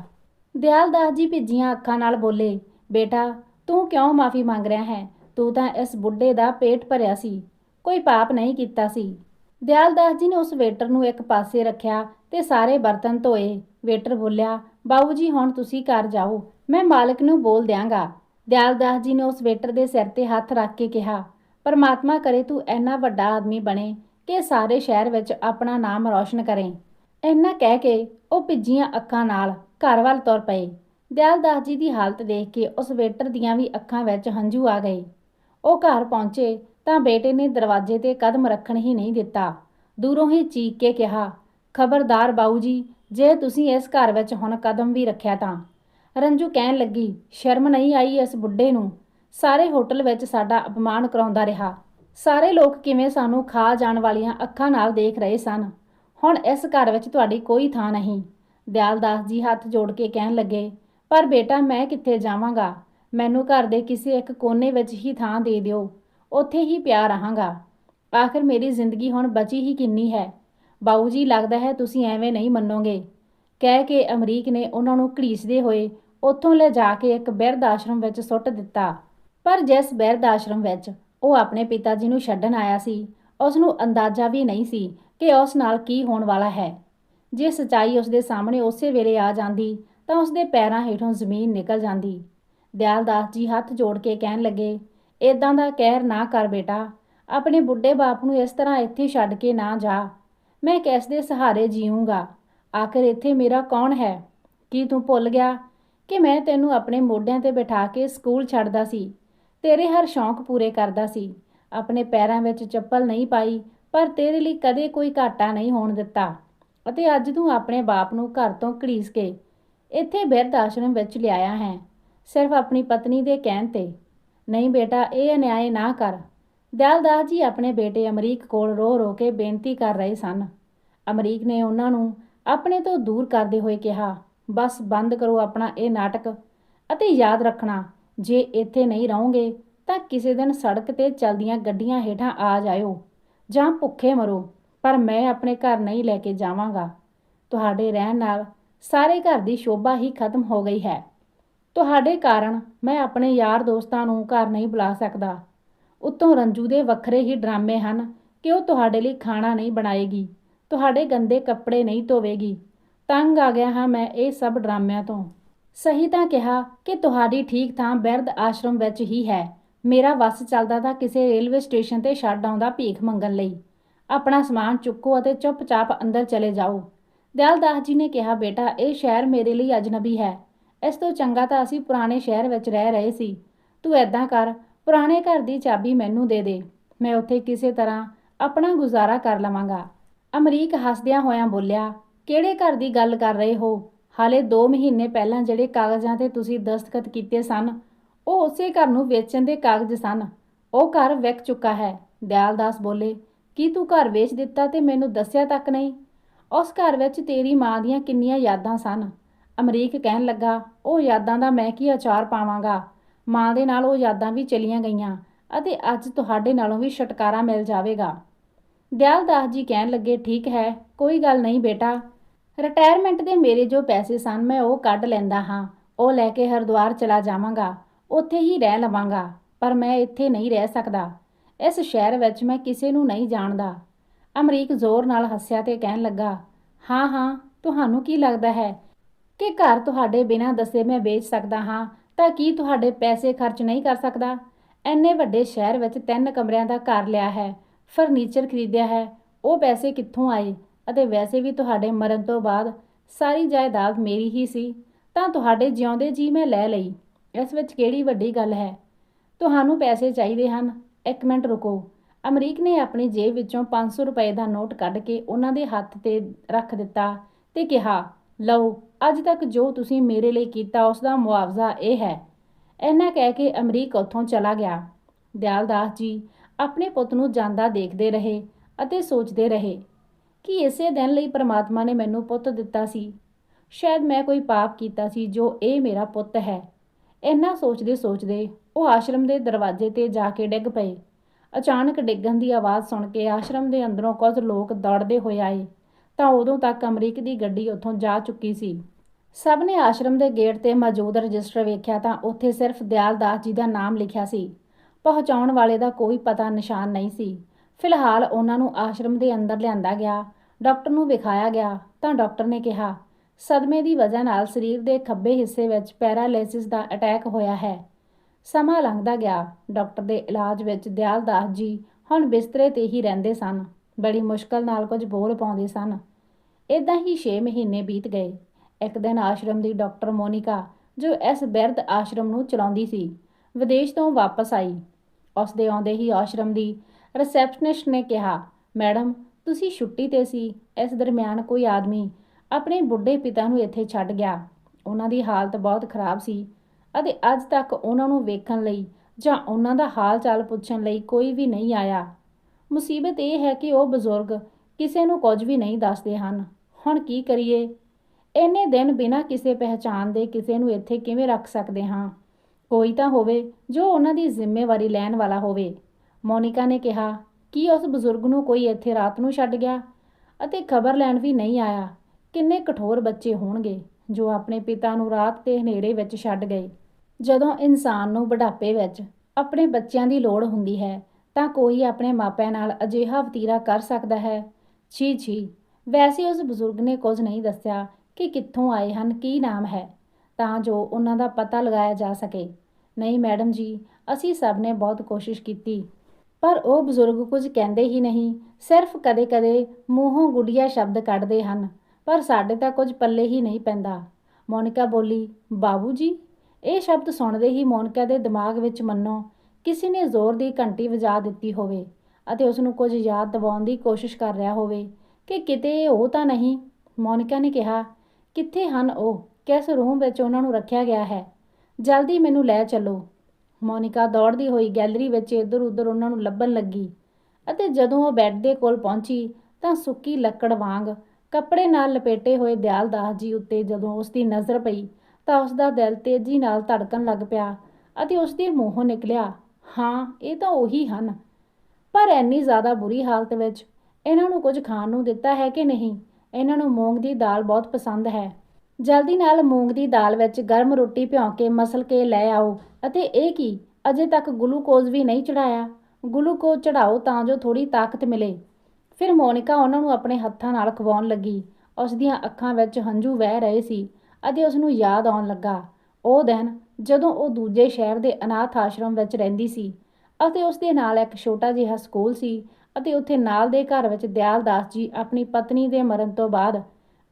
ਦਿਆਲਦਾਸ ਜੀ ਭਿੱਜੀਆਂ ਅੱਖਾਂ ਨਾਲ ਬੋਲੇ, ਬੇਟਾ, ਤੂੰ ਕਿਉਂ ਮਾਫੀ ਮੰਗ ਰਿਹਾ ਹੈ? ਤੂੰ ਤਾਂ ਇਸ ਬੁੱਢੇ ਦਾ ਪੇਟ ਭਰਿਆ ਸੀ, ਕੋਈ ਪਾਪ ਨਹੀਂ ਕੀਤਾ ਸੀ। ਦਿਆਲਦਾਸ ਜੀ ਨੇ ਉਸ ਵੇਟਰ ਨੂੰ ਇੱਕ ਪਾਸੇ ਰੱਖਿਆ ਤੇ ਸਾਰੇ ਬਰਤਨ ਧੋਏ। ਵੇਟਰ ਬੋਲਿਆ, ਬਾਊ ਜੀ, ਹੁਣ ਤੁਸੀਂ ਘਰ ਜਾਓ, ਮੈਂ ਮਾਲਕ ਨੂੰ ਬੋਲ ਦਿਆਂਗਾ। ਦਿਆਲਦਾਸ ਜੀ ਨੇ ਉਸ ਵੇਟਰ ਦੇ ਸਿਰ ਤੇ ਹੱਥ ਰੱਖ ਕੇ ਕਿਹਾ, ਪਰਮਾਤਮਾ ਕਰੇ ਤੂੰ ਇੰਨਾ ਵੱਡਾ ਆਦਮੀ ਬਣੇ ਕਿ ਸਾਰੇ ਸ਼ਹਿਰ ਵਿੱਚ ਆਪਣਾ ਨਾਮ ਰੌਸ਼ਨ ਕਰੇ। ਇੰਨਾ ਕਹਿ ਕੇ ਉਹ ਭਿੱਜੀਆਂ ਅੱਖਾਂ ਨਾਲ ਘਰ ਵੱਲ ਤੁਰ ਪਏ। ਦਿਆਲਦਾਸ ਜੀ ਦੀ ਹਾਲਤ ਦੇਖ ਕੇ ਉਸ ਵੇਟਰ ਦੀਆਂ ਵੀ ਅੱਖਾਂ ਵਿੱਚ ਹੰਝੂ ਆ ਗਏ। ਉਹ ਘਰ ਪਹੁੰਚੇ ਤਾਂ ਬੇਟੇ ਨੇ ਦਰਵਾਜ਼ੇ ਤੇ ਕਦਮ ਰੱਖਣ ਹੀ ਨਹੀਂ ਦਿੱਤਾ। ਦੂਰੋਂ ਹੀ ਚੀਕ ਕੇ ਕਿਹਾ, ਖਬਰਦਾਰ ਬਾਊ ਜੀ, ਜੇ ਤੁਸੀਂ ਇਸ ਘਰ ਵਿੱਚ ਹੁਣ ਕਦਮ ਵੀ ਰੱਖਿਆ ਤਾਂ? ਰੰਜੂ ਕਹਿਣ ਲੱਗੀ, ਸ਼ਰਮ ਨਹੀਂ ਆਈ ਇਸ ਬੁੱਢੇ ਨੂੰ। ਸਾਰੇ ਹੋਟਲ ਵਿੱਚ ਸਾਡਾ ਅਪਮਾਨ ਕਰਾਉਂਦਾ ਰਿਹਾ। ਸਾਰੇ ਲੋਕ ਕਿਵੇਂ ਸਾਨੂੰ ਖਾ ਜਾਣ ਵਾਲੀਆਂ ਅੱਖਾਂ ਨਾਲ ਦੇਖ ਰਹੇ ਸਨ? ਹੁਣ ਇਸ ਘਰ ਵਿੱਚ ਤੁਹਾਡੀ ਕੋਈ ਥਾਂ ਨਹੀਂ। ਦਿਆਲਦਾਸ ਜੀ ਹੱਥ ਜੋੜ ਕੇ ਕਹਿਣ ਲੱਗੇ, ਪਰ ਬੇਟਾ, ਮੈਂ ਕਿੱਥੇ ਜਾਵਾਂਗਾ? ਮੈਨੂੰ ਘਰ ਦੇ ਕਿਸੇ ਇੱਕ ਕੋਨੇ ਵਿੱਚ ਹੀ ਥਾਂ ਦੇ ਦਿਓ। ਉੱਥੇ ਹੀ ਪਿਆ ਰਹਾਂਗਾ। ਆਖਰ ਮੇਰੀ ਜ਼ਿੰਦਗੀ ਹੁਣ ਬਚੀ ਹੀ ਕਿੰਨੀ ਹੈ? ਬਾਊ ਜੀ, ਲੱਗਦਾ ਹੈ ਤੁਸੀਂ ਐਵੇਂ ਨਹੀਂ ਮੰਨੋਗੇ। ਕਹਿ ਕੇ ਅਮਰੀਕ ਨੇ ਉਹਨਾਂ ਨੂੰ ਘੜੀਸਦੇ ਹੋਏ ਉੱਥੋਂ ਲੈ ਜਾ ਕੇ ਇੱਕ ਬਿਰਧ ਆਸ਼ਰਮ ਵਿੱਚ ਸੁੱਟ ਦਿੱਤਾ। ਪਰ ਜਿਸ ਬਿਰਧ ਆਸ਼ਰਮ ਵਿੱਚ ਉਹ ਆਪਣੇ ਪਿਤਾ ਜੀ ਨੂੰ ਛੱਡਣ ਆਇਆ ਸੀ। ਉਸ ਨੂੰ ਅੰਦਾਜ਼ਾ ਵੀ ਨਹੀਂ ਸੀ ਕਿ ਉਸ ਨਾਲ ਕੀ ਹੋਣ ਵਾਲਾ ਹੈ। ਜੇ ਸਚਾਈ ਉਸ ਦੇ ਸਾਹਮਣੇ ਉਸੇ ਵੇਲੇ ਆ ਜਾਂਦੀ, ਤਾਂ ਉਸ ਦੇ ਪੈਰਾਂ ਹੇਠੋਂ ਜ਼ਮੀਨ ਨਿਕਲ ਜਾਂਦੀ। ਦਿਆਲਦਾਸ ਜੀ ਹੱਥ ਜੋੜ ਕੇ ਕਹਿਣ ਲੱਗੇ ਇਦਾਂ ਦਾ ਕਹਿਰ ਨਾ ਕਰ ਬੇਟਾ। ਆਪਣੇ ਬੁੱਢੇ ਬਾਪ ਨੂੰ ਇਸ ਤਰ੍ਹਾਂ ਇੱਥੇ ਛੱਡ ਕੇ ਨਾ ਜਾ। ਮੈਂ ਕਿਸ ਦੇ ਸਹਾਰੇ ਜੀਊਂਗਾ? ਆਖਰ ਇੱਥੇ ਮੇਰਾ ਕੌਣ ਹੈ? ਕੀ ਤੂੰ ਭੁੱਲ ਗਿਆ ਕਿ ਮੈਂ ਤੈਨੂੰ ਆਪਣੇ ਮੋਢਿਆਂ ਤੇ ਬਿਠਾ ਕੇ ਸਕੂਲ ਛੱਡਦਾ ਸੀ? ਤੇਰੇ ਹਰ ਸ਼ੌਂਕ ਪੂਰੇ ਕਰਦਾ ਸੀ। ਆਪਣੇ ਪੈਰਾਂ ਵਿੱਚ ਚੱਪਲ ਨਹੀਂ ਪਾਈ, ਪਰ ਤੇਰੇ ਲਈ ਕਦੇ ਕੋਈ ਘਾਟਾ ਨਹੀਂ ਹੋਣ ਦਿੱਤਾ। ਅਤੇ ਅੱਜ ਤੂੰ ਆਪਣੇ ਬਾਪ ਨੂੰ ਘਰ ਤੋਂ ਘੜੀਸ ਕੇ ਇੱਥੇ ਬਿਰਧ ਆਸ਼ਰਮ ਵਿੱਚ ਲਿਆਇਆ ਹੈ, ਸਿਰਫ ਆਪਣੀ ਪਤਨੀ ਦੇ ਕਹਿਣ ਤੇ। ਨਹੀਂ ਬੇਟਾ, ਇਹ ਅਨਿਆਏ ਨਾ ਕਰ। ਦਿਆਲਦਾਸ ਜੀ ਆਪਣੇ ਬੇਟੇ ਅਮਰੀਕ ਕੋਲ ਰੋ ਰੋ ਕੇ ਬੇਨਤੀ ਕਰ ਰਹੇ ਸਨ। ਅਮਰੀਕ ਨੇ ਉਹਨਾਂ ਨੂੰ ਆਪਣੇ ਤੋਂ ਦੂਰ ਕਰਦੇ ਹੋਏ ਕਿਹਾ, ਬਸ ਬੰਦ ਕਰੋ ਆਪਣਾ ਇਹ ਨਾਟਕ ਅਤੇ ਯਾਦ ਰੱਖਣਾ। ਜੇ ਇੱਥੇ ਨਹੀਂ ਰਹੋਗੇ, ਤਾਂ ਕਿਸੇ ਦਿਨ ਸੜਕ ਤੇ ਚੱਲਦੀਆਂ ਗੱਡੀਆਂ ਹੇਠਾਂ ਆ ਜਾਇਓ, ਜਾਂ ਭੁੱਖੇ ਮਰੋ, ਪਰ ਮੈਂ ਆਪਣੇ ਘਰ ਨਹੀਂ ਲੈ ਕੇ ਜਾਵਾਂਗਾ। ਤੁਹਾਡੇ ਰਹਿਣ ਨਾਲ ਸਾਰੇ ਘਰ ਦੀ ਸ਼ੋਭਾ ਹੀ ਖਤਮ ਹੋ ਗਈ ਹੈ। ਤੁਹਾਡੇ ਕਾਰਨ ਮੈਂ ਆਪਣੇ ਯਾਰ ਦੋਸਤਾਂ ਨੂੰ ਘਰ ਨਹੀਂ ਬੁਲਾ ਸਕਦਾ। ਉੱਤੋਂ ਰੰਜੂ ਦੇ ਵੱਖਰੇ ਹੀ ਡਰਾਮੇ ਹਨ ਕਿ ਉਹ ਤੁਹਾਡੇ ਲਈ ਖਾਣਾ ਨਹੀਂ ਬਣਾਏਗੀ, ਤੁਹਾਡੇ ਗੰਦੇ ਕੱਪੜੇ ਨਹੀਂ ਧੋਵੇਗੀ। ਤੰਗ ਆ ਗਿਆ ਹਾਂ ਮੈਂ ਇਹ ਸਭ ਡਰਾਮਿਆਂ ਤੋਂ। ਸਹੀ ਤਾਂ ਕਿਹਾ ਕਿ ਤੁਹਾਡੀ ਠੀਕ ਥਾਂ ਬਿਰਧ ਆਸ਼ਰਮ ਵਿੱਚ ਹੀ ਹੈ। ਮੇਰਾ ਬੱਸ ਚੱਲਦਾ ਤਾਂ ਕਿਸੇ ਰੇਲਵੇ ਸਟੇਸ਼ਨ ਤੇ ਛੱਡ ਆਉਂਦਾ ਭੀਖ ਮੰਗਣ ਲਈ। ਆਪਣਾ ਸਮਾਨ ਚੁੱਕੋ ਅਤੇ ਚੁੱਪਚਾਪ ਅੰਦਰ ਚਲੇ ਜਾਓ। ਦਿਆਲਦਾਸ ਜੀ ਨੇ ਕਿਹਾ, ਬੇਟਾ, ਇਹ ਸ਼ਹਿਰ ਮੇਰੇ ਲਈ ਅਜਨਬੀ ਹੈ। ਇਸ ਤੋਂ ਚੰਗਾ ਤਾਂ ਅਸੀਂ ਪੁਰਾਣੇ ਸ਼ਹਿਰ ਵਿੱਚ ਰਹਿ ਰਹੇ ਸੀ। ਤੂੰ ਐਦਾਂ ਕਰ, ਪੁਰਾਣੇ ਘਰ ਦੀ ਚਾਬੀ ਮੈਨੂੰ ਦੇ ਦੇ। ਮੈਂ ਉੱਥੇ ਕਿਸੇ ਤਰ੍ਹਾਂ ਆਪਣਾ ਗੁਜ਼ਾਰਾ ਕਰ ਲਵਾਂਗਾ। ਅਮਰੀਕ ਹੱਸਦਿਆਂ ਹੋਇਆਂ ਬੋਲਿਆ, ਕਿਹੜੇ ਘਰ ਦੀ ਗੱਲ ਕਰ ਰਹੇ ਹੋ? ਹਾਲੇ 2 ਮਹੀਨੇ ਪਹਿਲਾਂ ਜਿਹੜੇ ਕਾਗਜ਼ਾਂ ਤੇ ਤੁਸੀਂ ਦਸਤਖਤ ਕੀਤੇ ਸਨ, ਉਹ ਉਸੇ ਘਰ ਨੂੰ ਵੇਚਣ ਦੇ ਕਾਗਜ਼ ਸਨ। ਉਹ ਘਰ ਵਿਕ ਚੁੱਕਾ ਹੈ। ਦਿਆਲਦਾਸ ਬੋਲੇ, ਕੀ ਤੂੰ ਘਰ ਵੇਚ ਦਿੱਤਾ ਤੇ ਮੈਨੂੰ ਦੱਸਿਆ ਤੱਕ ਨਹੀਂ? ਉਸ ਘਰ ਵਿੱਚ ਤੇਰੀ ਮਾਂ ਦੀਆਂ ਕਿੰਨੀਆਂ ਯਾਦਾਂ ਸਨ। ਅਮਰੀਕ ਕਹਿਣ ਲੱਗਾ, ਉਹ ਯਾਦਾਂ ਦਾ ਮੈਂ ਕੀ ਅਚਾਰ ਪਾਵਾਂਗਾ? ਮਾਂ ਦੇ ਨਾਲ ਉਹ ਯਾਦਾਂ ਵੀ ਚਲੀਆਂ ਗਈਆਂ, ਅਤੇ ਅੱਜ ਤੁਹਾਡੇ ਨਾਲੋਂ ਵੀ ਛੁਟਕਾਰਾ ਮਿਲ ਜਾਵੇਗਾ। ਦਿਆਲਦਾਸ ਜੀ ਕਹਿਣ ਲੱਗੇ, ਠੀਕ ਹੈ, ਕੋਈ ਗੱਲ ਨਹੀਂ ਬੇਟਾ। ਰਿਟਾਇਰਮੈਂਟ ਦੇ ਮੇਰੇ ਜੋ ਪੈਸੇ ਸਨ, ਮੈਂ ਉਹ ਕੱਢ ਲੈਂਦਾ ਹਾਂ। ਉਹ ਲੈ ਕੇ ਹਰਿਦੁਆਰ ਚਲਾ ਜਾਵਾਂਗਾ। ਉੱਥੇ ਹੀ ਰਹਿ ਲਵਾਂਗਾ, ਪਰ ਮੈਂ ਇੱਥੇ ਨਹੀਂ ਰਹਿ ਸਕਦਾ। ਇਸ ਸ਼ਹਿਰ ਵਿੱਚ ਮੈਂ ਕਿਸੇ ਨੂੰ ਨਹੀਂ ਜਾਣਦਾ। ਅਮਰੀਕ ਜ਼ੋਰ ਨਾਲ ਹੱਸਿਆ ਤੇ ਕਹਿਣ ਲੱਗਾ, ਹਾਂ ਹਾਂ, ਤੁਹਾਨੂੰ ਕੀ ਲੱਗਦਾ ਹੈ? ਕਿ ਘਰ ਤੁਹਾਡੇ ਬਿਨਾਂ ਦੱਸੇ ਮੈਂ ਵੇਚ ਸਕਦਾ ਹਾਂ? ਤਾਂ ਕੀ ਤੁਹਾਡੇ ਪੈਸੇ ਖਰਚ ਨਹੀਂ ਕਰ ਸਕਦਾ? ਐਨੇ ਵੱਡੇ ਸ਼ਹਿਰ ਵਿੱਚ ਤਿੰਨ ਕਮਰਿਆਂ ਦਾ ਘਰ ਲਿਆ ਹੈ, ਫਰਨੀਚਰ ਖਰੀਦਿਆ ਹੈ, ਉਹ ਪੈਸੇ ਕਿੱਥੋਂ ਆਏ? ਅਤੇ ਵੈਸੇ ਵੀ ਤੁਹਾਡੇ ਮਰਨ ਤੋਂ ਬਾਅਦ ਸਾਰੀ ਜਾਇਦਾਦ ਮੇਰੀ ਹੀ ਸੀ, ਤਾਂ ਤੁਹਾਡੇ ਜਿਉਂਦੇ ਜੀ ਮੈਂ ਲੈ ਲਈ। ਇਸ ਵਿੱਚ ਕਿਹੜੀ ਵੱਡੀ ਗੱਲ ਹੈ? ਤੁਹਾਨੂੰ ਪੈਸੇ ਚਾਹੀਦੇ ਹਨ। ਇੱਕ ਮਿੰਟ ਰੁਕੋ। ਅਮਰੀਕ ਨੇ ਆਪਣੀ ਜੇਬ ਵਿੱਚੋਂ 500 ਰੁਪਏ ਦਾ ਨੋਟ ਕੱਢ ਕੇ ਉਹਨਾਂ ਦੇ ਹੱਥ ਤੇ ਰੱਖ ਦਿੱਤਾ ਤੇ ਕਿਹਾ, ਲਓ, ਅੱਜ ਤੱਕ ਜੋ ਤੁਸੀਂ ਮੇਰੇ ਲਈ ਕੀਤਾ ਉਸ ਦਾ ਮੁਆਵਜ਼ਾ ਇਹ ਹੈ। ਇੰਨਾ ਕਹਿ ਕੇ ਅਮਰੀਕ ਉੱਥੋਂ ਚਲਾ ਗਿਆ। ਦਿਆਲਦਾਸ ਜੀ ਆਪਣੇ ਪੁੱਤ ਨੂੰ ਜਾਂਦਾ ਦੇਖਦੇ ਰਹੇ ਅਤੇ ਸੋਚਦੇ ਰਹੇ। ਕਿ ਇਸੇ ਦਿਨ ਲਈ ਪ੍ਰਮਾਤਮਾ ਨੇ ਮੈਨੂੰ ਪੁੱਤ ਦਿੱਤਾ ਸੀ। ਸ਼ਾਇਦ ਮੈਂ ਕੋਈ ਪਾਪ ਕੀਤਾ ਸੀ ਜੋ ਇਹ ਮੇਰਾ ਪੁੱਤ ਹੈ। ਇੰਨਾ ਸੋਚਦੇ ਸੋਚਦੇ ਉਹ ਆਸ਼ਰਮ ਦੇ ਦਰਵਾਜ਼ੇ ਤੇ ਜਾ ਕੇ ਡਿੱਗ ਪਏ। ਅਚਾਨਕ ਡਿੱਗਣ ਦੀ ਆਵਾਜ਼ ਸੁਣ ਕੇ ਆਸ਼ਰਮ ਦੇ ਅੰਦਰੋਂ ਕੁਝ ਲੋਕ ਦੌੜਦੇ ਹੋਏ ਆਏ। ਤਾਂ ਉਦੋਂ ਤੱਕ ਅਮਰੀਕ ਦੀ ਗੱਡੀ ਉੱਥੋਂ ਜਾ ਚੁੱਕੀ ਸੀ। ਸਭ ਨੇ ਆਸ਼ਰਮ ਦੇ ਗੇਟ ਤੇ ਮੌਜੂਦ ਰਜਿਸਟਰ ਵੇਖਿਆ ਤਾਂ ਉੱਥੇ ਸਿਰਫ ਦਿਆਲਦਾਸ ਜੀ ਦਾ ਨਾਮ ਲਿਖਿਆ ਸੀ। ਪਹੁੰਚਾਉਣ ਵਾਲੇ ਦਾ ਕੋਈ ਪਤਾ ਨਿਸ਼ਾਨ ਨਹੀਂ ਸੀ। ਫਿਲਹਾਲ ਉਹਨਾਂ ਨੂੰ ਆਸ਼ਰਮ ਦੇ ਅੰਦਰ ਲਿਆਂਦਾ ਗਿਆ, ਡਾਕਟਰ ਨੂੰ ਵਿਖਾਇਆ ਗਿਆ ਤਾਂ ਡਾਕਟਰ ਨੇ ਕਿਹਾ, ਸਦਮੇ ਦੀ ਵਜ੍ਹਾ ਨਾਲ ਸਰੀਰ ਦੇ ਖੱਬੇ ਹਿੱਸੇ ਵਿੱਚ ਪੈਰਾਲਾਈਸਿਸ ਦਾ ਅਟੈਕ ਹੋਇਆ ਹੈ। ਸਮਾਂ ਲੰਘਦਾ ਗਿਆ, ਡਾਕਟਰ ਦੇ ਇਲਾਜ ਵਿੱਚ ਦਿਆਲ ਦਾਸ ਜੀ ਹੁਣ ਬਿਸਤਰੇ ਤੇ ਹੀ ਰਹਿੰਦੇ ਸਨ, ਬੜੀ ਮੁਸ਼ਕਲ ਨਾਲ ਕੁਝ ਬੋਲ ਪਾਉਂਦੇ ਸਨ। ਇਦਾਂ ਹੀ 6 ਮਹੀਨੇ ਬੀਤ ਗਏ। ਇੱਕ ਦਿਨ ਆਸ਼ਰਮ ਦੀ ਡਾਕਟਰ ਮੋਨਿਕਾ, ਜੋ ਇਸ ਬਿਰਧ ਆਸ਼ਰਮ ਨੂੰ ਚਲਾਉਂਦੀ ਸੀ, ਵਿਦੇਸ਼ ਤੋਂ ਵਾਪਸ ਆਈ। ਉਸ ਦੇ ਆਉਂਦੇ ਹੀ ਆਸ਼ਰਮ ਦੀ ਰਿਸੈਪਸ਼ਨਿਸਟ ਨੇ ਕਿਹਾ, ਮੈਡਮ, ਤੁਸੀਂ ਛੁੱਟੀ ਤੇ ਸੀ, ਇਸ ਦਰਮਿਆਨ ਕੋਈ ਆਦਮੀ ਆਪਣੇ ਬੁੱਢੇ ਪਿਤਾ ਨੂੰ ਇੱਥੇ ਛੱਡ ਗਿਆ। ਉਹਨਾਂ ਦੀ ਹਾਲਤ ਬਹੁਤ ਖਰਾਬ ਸੀ ਅਤੇ ਅੱਜ ਤੱਕ ਉਹਨਾਂ ਨੂੰ ਵੇਖਣ ਲਈ ਜਾਂ ਉਹਨਾਂ ਦਾ ਹਾਲ ਚਾਲ ਪੁੱਛਣ ਲਈ ਕੋਈ ਵੀ ਨਹੀਂ ਆਇਆ। ਮੁਸੀਬਤ ਇਹ ਹੈ ਕਿ ਉਹ ਬਜ਼ੁਰਗ ਕਿਸੇ ਨੂੰ ਕੁਝ ਵੀ ਨਹੀਂ ਦੱਸਦੇ ਹਨ। ਹੁਣ ਕੀ ਕਰੀਏ? ਇੰਨੇ ਦਿਨ ਬਿਨਾਂ ਕਿਸੇ ਪਹਿਚਾਣ ਦੇ ਕਿਸੇ ਨੂੰ ਇੱਥੇ ਕਿਵੇਂ ਰੱਖ ਸਕਦੇ ਹਾਂ? ਕੋਈ ਤਾਂ ਹੋਵੇ ਜੋ ਉਹਨਾਂ ਦੀ ਜ਼ਿੰਮੇਵਾਰੀ ਲੈਣ ਵਾਲਾ ਹੋਵੇ। ਮੋਨਿਕਾ ਨੇ ਕਿਹਾ, ਕਿ ਉਸ ਬਜ਼ੁਰਗ ਨੂੰ ਕੋਈ ਇੱਥੇ ਰਾਤ ਨੂੰ ਛੱਡ ਗਿਆ? ਅਤੇ ਖਬਰ ਲੈਣ ਵੀ ਨਹੀਂ ਆਇਆ, ਕਿੰਨੇ ਕਠੋਰ ਬੱਚੇ ਹੋਣਗੇ ਜੋ ਆਪਣੇ ਪਿਤਾ ਨੂੰ ਰਾਤ ਦੇ ਹਨੇਰੇ ਵਿੱਚ ਛੱਡ ਗਏ। ਜਦੋਂ ਇਨਸਾਨ ਨੂੰ ਬੁਢਾਪੇ ਵਿੱਚ ਆਪਣੇ ਬੱਚਿਆਂ ਦੀ ਲੋੜ ਹੁੰਦੀ ਹੈ, ਤਾਂ ਕੋਈ ਆਪਣੇ ਮਾਪਿਆਂ ਨਾਲ ਅਜਿਹਾ ਵਤੀਰਾ ਕਰ ਸਕਦਾ ਹੈ। ਛੀ ਛੀ, ਵੈਸੇ ਉਸ ਬਜ਼ੁਰਗ ਨੇ ਕੁਝ ਨਹੀਂ ਦੱਸਿਆ ਕਿ ਕਿੱਥੋਂ ਆਏ ਹਨ, ਕੀ ਨਾਮ ਹੈ, ਤਾਂ ਜੋ ਉਹਨਾਂ ਦਾ ਪਤਾ ਲਗਾਇਆ ਜਾ ਸਕੇ। ਨਹੀਂ, ਮੈਡਮ ਜੀ, ਅਸੀਂ ਸਭ ਨੇ ਬਹੁਤ ਕੋਸ਼ਿਸ਼ ਕੀਤੀ। ਪਰ ਉਹ ਬਜ਼ੁਰਗ ਕੁਝ ਕਹਿੰਦੇ ਹੀ ਨਹੀਂ। ਸਿਰਫ ਕਦੇ-ਕਦੇ ਮੂੰਹੋਂ ਗੁੱਡੀਆ ਸ਼ਬਦ ਕੱਢਦੇ ਹਨ, ਪਰ ਸਾਡੇ ਤਾਂ ਕੁਝ ਪੱਲੇ ਹੀ ਨਹੀਂ ਪੈਂਦਾ। ਮੋਨਿਕਾ ਬੋਲੀ, ਬਾਬੂ ਜੀ? ਇਹ ਸ਼ਬਦ ਸੁਣਦੇ ਹੀ ਮੋਨਿਕਾ ਦੇ ਦਿਮਾਗ ਵਿੱਚ ਮੰਨੋ, ਕਿਸੇ ਨੇ ਜ਼ੋਰ ਦੀ ਘੰਟੀ ਵਜਾ ਦਿੱਤੀ ਹੋਵੇ ਅਤੇ ਉਸ ਨੂੰ ਕੁਝ ਯਾਦ ਦਿਵਾਉਣ ਦੀ ਕੋਸ਼ਿਸ਼ ਕਰ ਰਿਹਾ ਹੋਵੇ ਕਿ ਕਿਤੇ ਉਹ ਤਾਂ ਨਹੀਂ। ਮੋਨਿਕਾ ਨੇ ਕਿਹਾ, ਕਿੱਥੇ ਹਨ ਉਹ? ਕਿਸ ਰੂਮ ਵਿੱਚ ਉਹਨਾਂ ਨੂੰ ਰੱਖਿਆ ਗਿਆ ਹੈ? ਜਲਦੀ ਮੈਨੂੰ ਲੈ ਚੱਲੋ। ਮੋਨਿਕਾ ਦੌੜਦੀ ਹੋਈ ਗੈਲਰੀ ਵਿੱਚ ਇੱਧਰ-ਉੱਧਰ ਉਹਨਾਂ ਨੂੰ ਲੱਭਣ ਲੱਗੀ ਅਤੇ ਜਦੋਂ ਉਹ ਬੈੱਡ ਦੇ ਕੋਲ ਪਹੁੰਚੀ ਤਾਂ ਸੁੱਕੀ ਲੱਕੜ ਵਾਂਗ ਕੱਪੜੇ ਨਾਲ ਲਪੇਟੇ ਹੋਏ ਦਿਆਲ ਦਾਸ ਜੀ ਉੱਤੇ ਜਦੋਂ ਉਸ ਦੀ ਨਜ਼ਰ ਪਈ ਤਾਂ ਉਸ ਦਾ ਦਿਲ ਤੇਜ਼ੀ ਨਾਲ ਧੜਕਣ ਲੱਗ ਪਿਆ ਅਤੇ ਉਸ ਦੇ ਮੂੰਹੋਂ ਨਿਕਲਿਆ, ਹਾਂ, ਇਹ ਤਾਂ ਉਹੀ ਹਨ। ਪਰ ਐਨੀ ਜ਼ਿਆਦਾ ਬੁਰੀ ਹਾਲਤ ਵਿੱਚ ਇਹਨਾਂ ਨੂੰ ਕੁਝ ਖਾਣ ਨੂੰ ਦਿੱਤਾ ਹੈ ਕਿ ਨਹੀਂ? ਇਹਨਾਂ ਨੂੰ ਮੂੰਗ ਦੀ ਦਾਲ ਬਹੁਤ ਪਸੰਦ ਹੈ। ਜਲਦੀ ਨਾਲ ਮੂੰਗ ਦੀ ਦਾਲ ਵਿੱਚ ਗਰਮ ਰੋਟੀ ਭਿਉਂ ਕੇ ਮਸਲ ਕੇ ਲੈ ਆਓ। ਅਤੇ ਇਹ ਕੀ? ਅਜੇ ਤੱਕ ਗਲੂਕੋਜ਼ ਵੀ ਨਹੀਂ ਚੜਾਇਆ। ਗਲੂਕੋਜ਼ ਚੜਾਓ ਤਾਂ ਜੋ ਥੋੜੀ ਤਾਕਤ ਮਿਲੇ। ਫਿਰ ਮੋਨਿਕਾ ਉਹਨਾਂ ਨੂੰ ਆਪਣੇ ਹੱਥਾਂ ਨਾਲ ਖਵਾਉਣ ਲੱਗੀ। ਉਸ ਦੀਆਂ ਅੱਖਾਂ ਵਿੱਚ ਹੰਝੂ ਵਹਿ ਰਹੇ ਸੀ ਅਤੇ ਉਸ ਨੂੰ ਯਾਦ ਆਉਣ ਲੱਗਾ। ਉਹ ਦਿਨ ਜਦੋਂ ਉਹ ਦੂਜੇ ਸ਼ਹਿਰ ਦੇ ਅਨਾਥ ਆਸ਼ਰਮ ਵਿੱਚ ਰਹਿੰਦੀ ਸੀ ਅਤੇ ਉਸ ਦੇ ਨਾਲ ਇੱਕ ਛੋਟਾ ਜਿਹਾ ਸਕੂਲ ਸੀ ਅਤੇ ਉੱਥੇ ਨਾਲ ਦੇ ਘਰ ਵਿੱਚ ਦਿਆਲ ਦਾਸ ਜੀ ਆਪਣੀ ਪਤਨੀ ਦੇ ਮਰਨ ਤੋਂ ਬਾਅਦ